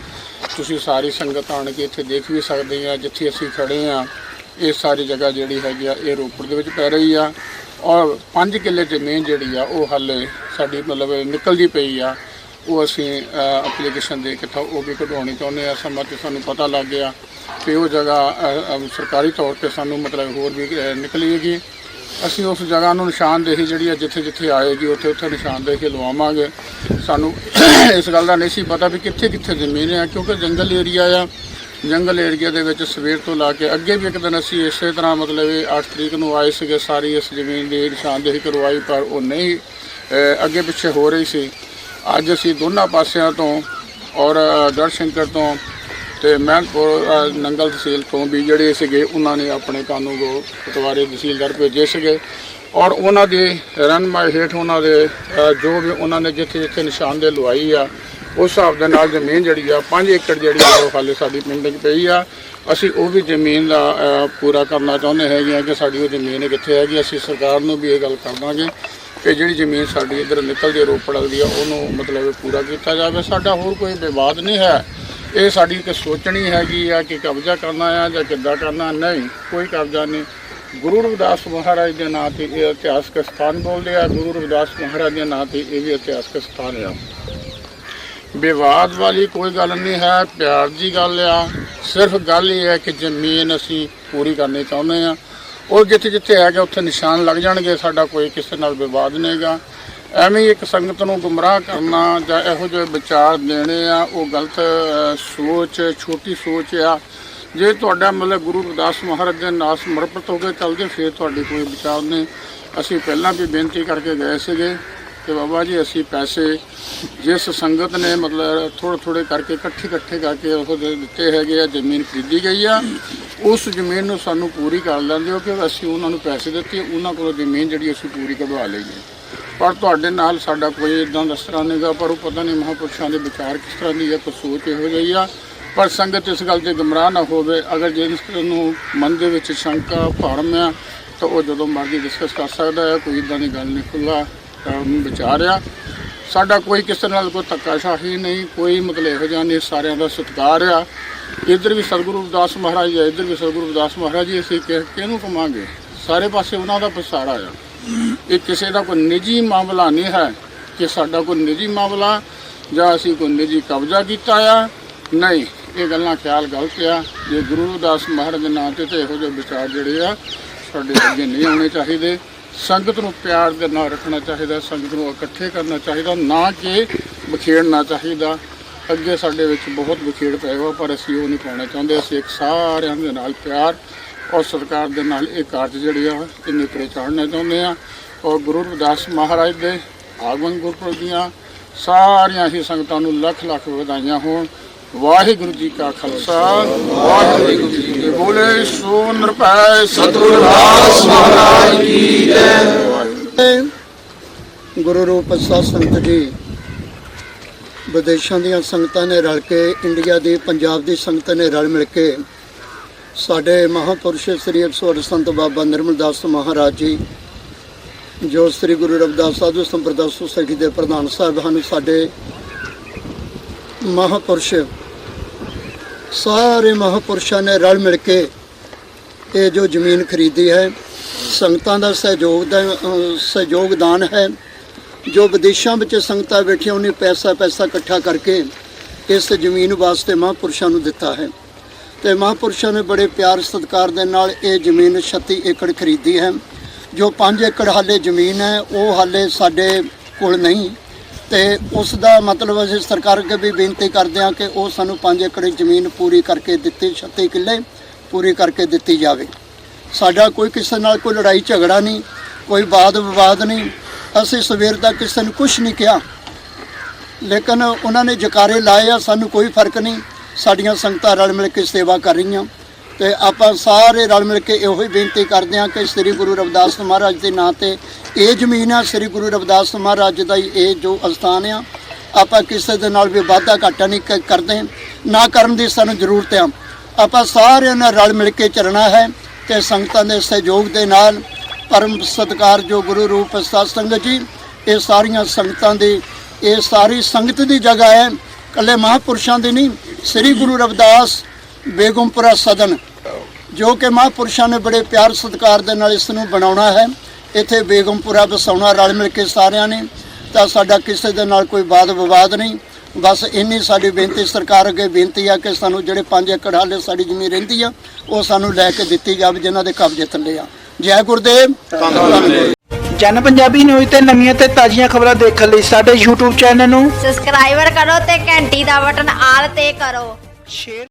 Speaker 7: ਤੁਸੀਂ ਸਾਰੀ ਸੰਗਤ ਆਣ ਕੇ ਇੱਥੇ ਦੇਖ ਵੀ ਸਕਦੇ ਆ, ਜਿੱਥੇ ਅਸੀਂ ਖੜੇ ਆ, ਇਹ ਸਾਰੀ ਜਗ੍ਹਾ ਜਿਹੜੀ ਹੈਗੀ ਆ, ਇਹ ਰੋਪੜ ਦੇ ਵਿੱਚ ਪੈ ਰਹੀ ਆ। ਔਰ 5 ਕਿੱਲੇ ਜ਼ਮੀਨ ਜਿਹੜੀ ਆ, ਉਹ ਹਾਲੇ ਸਾਡੀ ਮਤਲਬ ਨਿਕਲਦੀ ਪਈ ਆ। ਉਹ ਅਸੀਂ ਐਪਲੀਕੇਸ਼ਨ ਦੇ ਕੇ ਉਹ ਵੀ ਕਢਵਾਉਣੀ ਚਾਹੁੰਦੇ ਆ ਸਮਾਂ ਤੇ ਸਾਨੂੰ ਪਤਾ ਲੱਗ ਗਿਆ ਕਿ ਉਹ ਜਗ੍ਹਾ ਸਰਕਾਰੀ ਤੌਰ ਤੇ ਸਾਨੂੰ ਮਤਲਬ ਹੋਰ ਵੀ ਅ, ਨਿਕਲੀ ਹੈਗੀ ਅਸੀਂ ਉਸ ਜਗ੍ਹਾ ਨੂੰ ਨਿਸ਼ਾਨਦੇਹੀ ਜਿਹੜੀ ਆ ਜਿੱਥੇ ਜਿੱਥੇ ਆਏਗੀ ਉੱਥੇ ਉੱਥੇ ਨਿਸ਼ਾਨਦੇਹੀ ਲਵਾਵਾਂਗੇ। ਸਾਨੂੰ ਇਸ ਗੱਲ ਦਾ ਨਹੀਂ ਸੀ ਪਤਾ ਵੀ ਕਿੱਥੇ ਕਿੱਥੇ ਜ਼ਮੀਨ ਹੈ ਕਿਉਂਕਿ ਜੰਗਲ ਏਰੀਆ ਆ। ਜੰਗਲ ਏਰੀਆ ਦੇ ਵਿੱਚ ਸਵੇਰ ਤੋਂ ਲਾ ਕੇ ਅੱਗੇ ਵੀ ਇੱਕ ਦਿਨ ਅਸੀਂ ਇਸੇ ਤਰ੍ਹਾਂ ਮਤਲਬ ਇਹ 8 ਤਰੀਕ ਨੂੰ ਆਏ ਸੀਗੇ ਸਾਰੀ ਇਸ ਜ਼ਮੀਨ ਦੀ ਨਿਸ਼ਾਨਦੇਹੀ ਕਰਵਾਈ ਪਰ ਉਹ ਨਹੀਂ ਅੱਗੇ ਪਿੱਛੇ ਹੋ ਰਹੀ ਸੀ। ਅੱਜ ਅਸੀਂ ਦੋਨਾਂ ਪਾਸਿਆਂ ਤੋਂ ਔਰ ਗੜਸ਼ੰਕਰ ਤੋਂ ਤੇ ਮਹਿਨਪੁਰ ਨੰਗਲ ਤਹਿਸੀਲ ਤੋਂ ਵੀ ਜਿਹੜੇ ਸੀਗੇ, ਉਹਨਾਂ ਨੇ ਆਪਣੇ ਕਾਨੂੰਗੋ ਪਟਵਾਰੇ ਤਹਿਸੀਲਦਾਰ ਭੇਜੇ ਸੀਗੇ। ਔਰ ਉਹਨਾਂ ਦੇ ਰਹਿਨਮਾਈ ਹੇਠ ਉਹਨਾਂ ਦੇ ਜੋ ਵੀ ਉਹਨਾਂ ਨੇ ਜਿੱਥੇ ਜਿੱਥੇ ਨਿਸ਼ਾਨਦੇਹੀ ਲਵਾਈ ਆ, ਉਸ ਹਿਸਾਬ ਦੇ ਨਾਲ ਜ਼ਮੀਨ ਜਿਹੜੀ ਆ 5 ਏਕੜ ਜਿਹੜੀ ਆ, ਉਹ ਹਾਲੇ ਸਾਡੀ ਪਿੰਡ 'ਚ ਪਈ ਆ। ਅਸੀਂ ਉਹ ਵੀ ਜ਼ਮੀਨ ਦਾ ਪੂਰਾ ਕਰਨਾ ਚਾਹੁੰਦੇ ਹੈਗੇ ਆ ਕਿ ਸਾਡੀ ਉਹ ਜ਼ਮੀਨ ਕਿੱਥੇ ਹੈਗੀ, ਅਸੀਂ ਸਰਕਾਰ ਨੂੰ ਵੀ ਇਹ ਗੱਲ ਕਰ ਦਾਂਗੇ ਕਿ ਜਿਹੜੀ ਜ਼ਮੀਨ ਸਾਡੀ ਇੱਧਰ ਨਿਕਲਦੀ ਰੋਪੜ ਲੱਗਦੀ ਆ, ਉਹਨੂੰ ਮਤਲਬ ਪੂਰਾ ਕੀਤਾ ਜਾਵੇ। ਸਾਡਾ ਹੋਰ ਕੋਈ ਵਿਵਾਦ ਨਹੀਂ ਹੈ। ਇਹ ਸਾਡੀ ਇੱਕ ਸੋਚਣੀ ਹੈਗੀ ਆ ਕਿ ਕਬਜ਼ਾ ਕਰਨਾ ਆ ਜਾਂ ਕਿੱਦਾਂ ਕਰਨਾ। ਨਹੀਂ, ਕੋਈ ਕਬਜ਼ਾ ਨਹੀਂ। ਗੁਰੂ ਰਵਿਦਾਸ ਮਹਾਰਾਜ ਦੇ ਨਾਂ ਤੇ ਇਹ ਇਤਿਹਾਸਕ ਸਥਾਨ ਬੋਲਦੇ ਆ। ਗੁਰੂ ਰਵਿਦਾਸ ਮਹਾਰਾਜ ਦੇ ਨਾਂ ਤੇ ਇਹ ਵੀ ਇਤਿਹਾਸਕ ਸਥਾਨ ਆ। ਵਿਵਾਦ ਵਾਲੀ ਕੋਈ ਗੱਲ ਨਹੀਂ ਹੈ, ਪਿਆਰ ਦੀ ਗੱਲ ਆ। ਸਿਰਫ ਗੱਲ ਇਹ ਹੈ ਕਿ ਜ਼ਮੀਨ ਅਸੀਂ ਪੂਰੀ ਕਰਨੀ ਚਾਹੁੰਦੇ ਆ। ਉਹ ਜਿੱਥੇ ਜਿੱਥੇ ਹੈਗਾ ਉੱਥੇ ਨਿਸ਼ਾਨ ਲੱਗ ਜਾਣਗੇ, ਸਾਡਾ ਕੋਈ ਕਿਸੇ ਨਾਲ ਵਿਵਾਦ ਨਹੀਂਗਾ ਐਵੇਂ ਹੀ ਇੱਕ ਸੰਗਤ ਨੂੰ ਗੁੰਮਰਾਹ ਕਰਨਾ ਜਾਂ ਇਹੋ ਜਿਹੇ ਵਿਚਾਰ ਦੇਣੇ ਆ, ਉਹ ਗਲਤ ਸੋਚ, ਛੋਟੀ ਸੋਚ ਆ। ਜੇ ਤੁਹਾਡਾ ਮਤਲਬ ਗੁਰੂ ਰਵਿਦਾਸ ਮਹਾਰਾਜ ਦੇ ਨਾਲ ਸਮਰਪਿਤ ਹੋ ਕੇ ਚੱਲਦੇ ਫਿਰ ਤੁਹਾਡੀ ਕੋਈ ਵਿਚਾਰ ਨਹੀਂ। ਅਸੀਂ ਪਹਿਲਾਂ ਵੀ ਬੇਨਤੀ ਕਰਕੇ ਗਏ ਸੀਗੇ। ਕਿ ਬਾਬਾ ਜੀ, ਅਸੀਂ ਪੈਸੇ ਜਿਸ ਸੰਗਤ ਨੇ ਮਤਲਬ ਥੋੜ੍ਹੇ ਥੋੜ੍ਹੇ ਕਰਕੇ ਇਕੱਠੇ ਇਕੱਠੇ ਕਰਕੇ ਉਹ ਦਿੱਤੇ ਹੈਗੇ ਆ, ਜ਼ਮੀਨ ਖਰੀਦੀ ਗਈ ਆ, ਉਸ ਜ਼ਮੀਨ ਨੂੰ ਸਾਨੂੰ ਪੂਰੀ ਕਰ ਲੈਂਦੇ ਹੋ ਕਿ ਅਸੀਂ ਉਹਨਾਂ ਨੂੰ ਪੈਸੇ ਦਿੱਤੇ, ਉਹਨਾਂ ਕੋਲੋਂ ਜ਼ਮੀਨ ਜਿਹੜੀ ਅਸੀਂ ਪੂਰੀ ਕਰਵਾ ਲਈਏ ਪਰ ਤੁਹਾਡੇ ਨਾਲ ਸਾਡਾ ਕੋਈ ਇਦਾਂ ਦਾ ਤਰ੍ਹਾਂ ਨਹੀਂਗਾ ਪਰ ਉਹ ਪਤਾ ਨਹੀਂ ਮਹਾਂਪੁਰਸ਼ਾਂ ਦੇ ਵਿਚਾਰ ਕਿਸ ਤਰ੍ਹਾਂ ਦੀ ਹੈ ਕੋਈ ਸੋਚ ਇਹੋ ਜਿਹੀ ਆ। ਪਰ ਸੰਗਤ ਇਸ ਗੱਲ ਤੇ ਗੁੰਮਰਾਹ ਨਾ ਹੋਵੇ, ਅਗਰ ਜੇ ਇਸ ਨੂੰ ਮਨ ਦੇ ਵਿੱਚ ਸ਼ੰਕਾ, ਭਰਮ ਆ, ਤਾਂ ਉਹ ਜਦੋਂ ਮਰਜ਼ੀ ਡਿਸਕਸ ਕਰ ਸਕਦਾ ਹੈ, ਕੋਈ ਇਦਾਂ ਦੀ ਗੱਲ ਨਹੀਂ ਖੁੱਲਾ ਵਿਚਾਰਿਆ। ਸਾਡਾ ਕੋਈ ਕਿਸੇ ਨਾਲ ਕੋਈ ਧੱਕਾਸ਼ਾਹੀ ਨਹੀਂ ਕੋਈ ਮਤਲਬ ਇਹੋ ਜਿਹਾ ਨਹੀਂ ਸਾਰਿਆਂ ਦਾ ਸਤਿਕਾਰ ਆ। ਇੱਧਰ ਵੀ ਸਤਿਗੁਰੂ ਰਵਿਦਾਸ ਮਹਾਰਾਜ ਜੀ ਆ, ਇੱਧਰ ਵੀ ਸਤਿਗੁਰੂ ਰਵਿਦਾਸ ਮਹਾਰਾਜ ਜੀ ਅਸੀਂ ਕਿਹਨੂੰ ਕਮਾਂਗੇ ਸਾਰੇ ਪਾਸੇ ਉਹਨਾਂ ਦਾ ਪਸਾਰਾ ਆ। ਇਹ ਕਿਸੇ ਦਾ ਕੋਈ ਨਿੱਜੀ ਮਾਮਲਾ ਨਹੀਂ ਹੈ ਕਿ ਸਾਡਾ ਕੋਈ ਨਿੱਜੀ ਮਾਮਲਾ ਜਾਂ ਅਸੀਂ ਕੋਈ ਨਿੱਜੀ ਕਬਜ਼ਾ ਕੀਤਾ ਆ। ਨਹੀਂ ਇਹ ਗੱਲਾਂ ਖਿਆਲ ਗਲਤ ਆ। ਜੇ ਗੁਰੂ ਰਵਿਦਾਸ ਮਹਾਰਾਜ ਦੇ ਨਾਂ ਤੇ ਤੇ ਇਹੋ ਜਿਹੇ ਵਿਚਾਰ ਜਿਹੜੇ ਆ ਸਾਡੇ ਅੱਗੇ ਨਹੀਂ ਆਉਣੇ ਚਾਹੀਦੇ। ਸੰਗਤ ਨੂੰ ਪਿਆਰ ਦੇ ਨਾਲ ਰੱਖਣਾ ਚਾਹੀਦਾ, ਸੰਗਤ ਨੂੰ ਇਕੱਠੇ ਕਰਨਾ ਚਾਹੀਦਾ, ਨਾ ਕਿ ਵਿਖੇੜਨਾ ਚਾਹੀਦਾ। ਅੱਗੇ ਸਾਡੇ ਵਿੱਚ ਬਹੁਤ ਵਿਖੇੜ ਪਿਆ ਪਰ ਅਸੀਂ ਉਹ ਨਹੀਂ ਪਾਉਣਾ ਚਾਹੁੰਦੇ। ਅਸੀਂ ਇੱਕ ਸਾਰਿਆਂ ਦੇ ਨਾਲ ਪਿਆਰ ਔਰ ਸਰਕਾਰ ਦੇ ਨਾਲ ਇਹ ਕਾਰਜ ਜਿਹੜੀ ਆ, ਇਹ ਨਿਕਰੇ ਚਾੜਨੇ ਚਾਹੁੰਦੇ ਆ। ਔਰ ਗੁਰੂ ਰਵਿਦਾਸ ਮਹਾਰਾਜ ਦੇ ਆਗਮਨ ਗੁਰਪੁਰਬ ਦੀਆਂ ਸਾਰੀਆਂ ਹੀ ਸੰਗਤਾਂ ਨੂੰ ਲੱਖ ਲੱਖ ਵਧਾਈਆਂ ਹੋਣ। ਵਾਹਿਗੁਰੂ ਜੀ ਕਾ ਖਾਲਸਾ, ਵਾਹਿਗੁਰੂ ਜੀ ਬੋਲੇ ਸੋ ਨਿਰਭੈ ਸਤਿਗੁਰੂ ਰਵਿਦਾਸ ਮਹਾਰਾਜ ਕੀ
Speaker 4: ਗੁਰੂ ਰੂਪ ਸਾਧ ਸੰਗਤ ਜੀ, ਵਿਦੇਸ਼ਾਂ ਦੀਆਂ ਸੰਗਤਾਂ ਨੇ ਰਲ ਕੇ, ਇੰਡੀਆ ਦੀ, ਪੰਜਾਬ ਦੀ ਸੰਗਤ ਨੇ ਰਲ ਮਿਲ ਕੇ ਸਾਡੇ ਮਹਾਪੁਰਸ਼ ਸ੍ਰੀ 108 ਸੰਤ ਬਾਬਾ ਨਿਰਮਲ ਦਾਸ ਮਹਾਰਾਜ ਜੀ, ਜੋ ਸ੍ਰੀ ਗੁਰੂ ਰਵਿਦਾਸ ਸਾਧੂ ਸੰਪਰਦਾ ਸੁਸਾਇਟੀ ਦੇ ਪ੍ਰਧਾਨ ਸਾਹਿਬ ਹਨ, ਸਾਡੇ ਮਹਾਪੁਰਸ਼ ਸਾਰੇ ਮਹਾਪੁਰਸ਼ਾਂ ਨੇ ਰਲ ਮਿਲ ਕੇ ਇਹ ਜੋ ਜ਼ਮੀਨ ਖਰੀਦੀ ਹੈ, ਸੰਗਤਾਂ ਦਾ ਸਹਿਯੋਗ ਦਾ ਸਹਿਯੋਗਦਾਨ ਹੈ। ਜੋ ਵਿਦੇਸ਼ਾਂ ਵਿੱਚ ਸੰਗਤਾਂ ਬੈਠੀਆਂ, ਉਹਨੇ ਪੈਸਾ ਪੈਸਾ ਇਕੱਠਾ ਕਰਕੇ ਇਸ ਜ਼ਮੀਨ ਵਾਸਤੇ ਮਹਾਂਪੁਰਸ਼ਾਂ ਨੂੰ ਦਿੱਤਾ ਹੈ। ਤੇ ਮਹਾਂਪੁਰਸ਼ਾਂ ਨੇ ਬੜੇ ਪਿਆਰ ਸਤਿਕਾਰ ਦੇ ਨਾਲ ਇਹ ਜ਼ਮੀਨ 36 ਏਕੜ ਖਰੀਦੀ ਹੈ। ਜੋ 5 ਏਕੜ ਹਾਲੇ ਜ਼ਮੀਨ ਹੈ, ਉਹ ਹਾਲੇ ਸਾਡੇ ਕੋਲ ਨਹੀਂ। ਤੇ ਉਸ ਦਾ ਮਤਲਬ ਅਸੀਂ ਸਰਕਾਰ ਅੱਗੇ ਵੀ ਬੇਨਤੀ ਕਰਦੇ ਹਾਂ ਕਿ ਉਹ ਸਾਨੂੰ 5 ਏਕੜ ਜ਼ਮੀਨ ਪੂਰੀ ਕਰਕੇ ਦਿੱਤੀ 36 ਕਿੱਲੇ ਪੂਰੀ ਕਰਕੇ ਦਿੱਤੀ ਜਾਵੇ। ਸਾਡਾ ਕੋਈ ਕਿਸੇ ਨਾਲ ਕੋਈ ਲੜਾਈ ਝਗੜਾ ਨਹੀਂ, ਕੋਈ ਵਾਦ ਵਿਵਾਦ ਨਹੀਂ। ਅਸੀਂ ਸਵੇਰ ਦਾ ਕਿਸੇ ਨੂੰ ਕੁਝ ਨਹੀਂ ਕਿਹਾ। ਲੇਕਿਨ ਉਹਨਾਂ ਨੇ ਜਕਾਰੇ ਲਾਏ ਆ, ਸਾਨੂੰ ਕੋਈ ਫ਼ਰਕ ਨਹੀਂ। ਸਾਡੀਆਂ ਸੰਗਤਾਂ ਰਲ ਮਿਲ ਕੇ ਸੇਵਾ ਕਰ ਰਹੀਆਂ। ਤੇ ਆਪਾਂ ਸਾਰੇ ਰਲ ਮਿਲ ਕੇ ਇਹੋ ਹੀ ਬੇਨਤੀ ਕਰਦੇ ਹਾਂ ਕਿ ਸ੍ਰੀ ਗੁਰੂ ਰਵਿਦਾਸ ਮਹਾਰਾਜ ਦੇ ਨਾਂ ਤੇ ਇਹ ਜ਼ਮੀਨ ਆ, ਸ੍ਰੀ ਗੁਰੂ ਰਵਿਦਾਸ ਮਹਾਰਾਜ ਦਾ ਹੀ ਇਹ ਜੋ ਅਸਥਾਨ ਆ, ਆਪਾਂ ਕਿਸੇ ਦੇ ਨਾਲ ਵੀ ਵਾਧਾ ਘਾਟਾ ਨਹੀਂ ਕ- ਕਰਦੇ, ਨਾ ਕਰਨ ਦੀ ਸਾਨੂੰ ਜ਼ਰੂਰਤ ਆ। ਆਪਾਂ ਸਾਰਿਆਂ ਨੇ ਰਲ ਮਿਲ ਕੇ ਚੱਲਣਾ ਹੈ ਤੇ ਸੰਗਤਾਂ ਦੇ ਸਹਿਯੋਗ ਦੇ ਨਾਲ ਪਰਮ ਸਤਿਕਾਰ ਜੋ ਗੁਰੂ ਰੂਪ ਸਾਧ ਸੰਗਤ ਜੀ, ਇਹ ਸਾਰੀਆਂ ਸੰਗਤਾਂ ਦੀ, ਇਹ ਸਾਰੀ ਸੰਗਤ ਦੀ ਜਗ੍ਹਾ ਹੈ। ਕੱਲੇ ਮਹਾਪੁਰਸ਼ਾਂ ਦੀ ਨਹੀਂ, ਸ੍ਰੀ ਗੁਰੂ ਰਵਿਦਾਸ ਬੇਗਮਪੁਰਾ ਸਦਨ ਜੋ ਕਿ ਮਹਾਪੁਰਸ਼ਾਂ ਨੇ ਬੜੇ ਪਿਆਰ ਸਤਿਕਾਰ ਦੇ ਨਾਲ ਇਸ ਨੂੰ ਬਣਾਉਣਾ ਹੈ। ਇੱਥੇ ਬੇਗਮਪੁਰਾ ਵਸਾਉਣਾ ਰਲ ਮਿਲ ਕੇ ਸਾਰਿਆਂ ਨੇ ਤਾਂ ਸਾਡਾ ਕਿਸੇ ਦੇ ਨਾਲ ਕੋਈ ਵਾਦ ਵਿਵਾਦ ਨਹੀਂ। ਬਸ ਇੰਨੀ ਸਾਡੀ ਬੇਨਤੀ ਸਰਕਾਰ ਅੱਗੇ ਬੇਨਤੀ ਆ ਕਿ ਸਾਨੂੰ ਜਿਹੜੇ 5 ਏਕੜ ਹਾਲੇ ਸਾਡੀ ਜ਼ਮੀਨ ਰਹਿੰਦੀ ਆ ਉਹ ਸਾਨੂੰ ਲੈ ਕੇ ਦਿੱਤੀ ਜਾਵੇ ਜਿਨ੍ਹਾਂ ਦੇ ਕਬਜ਼ੇ ਥੱਲੇ ਆ। ਜੈ ਗੁਰਦੇਵ।
Speaker 9: ਜਨ ਪੰਜਾਬੀ ਨਿਊਜ਼ ਤੇ ਨਵੀਆਂ ਤੇ ਤਾਜ਼ੀਆਂ ਖਬਰਾਂ ਦੇਖਣ ਲਈ ਸਾਡੇ YouTube ਚੈਨਲ ਨੂੰ
Speaker 10: ਸਬਸਕ੍ਰਾਈਬਰ ਕਰੋ ਤੇ ਘੰਟੀ ਦਾ ਬਟਨ ਆਲ ਤੇ ਕਰੋ।
Speaker 9: ਸ਼ੇਅਰ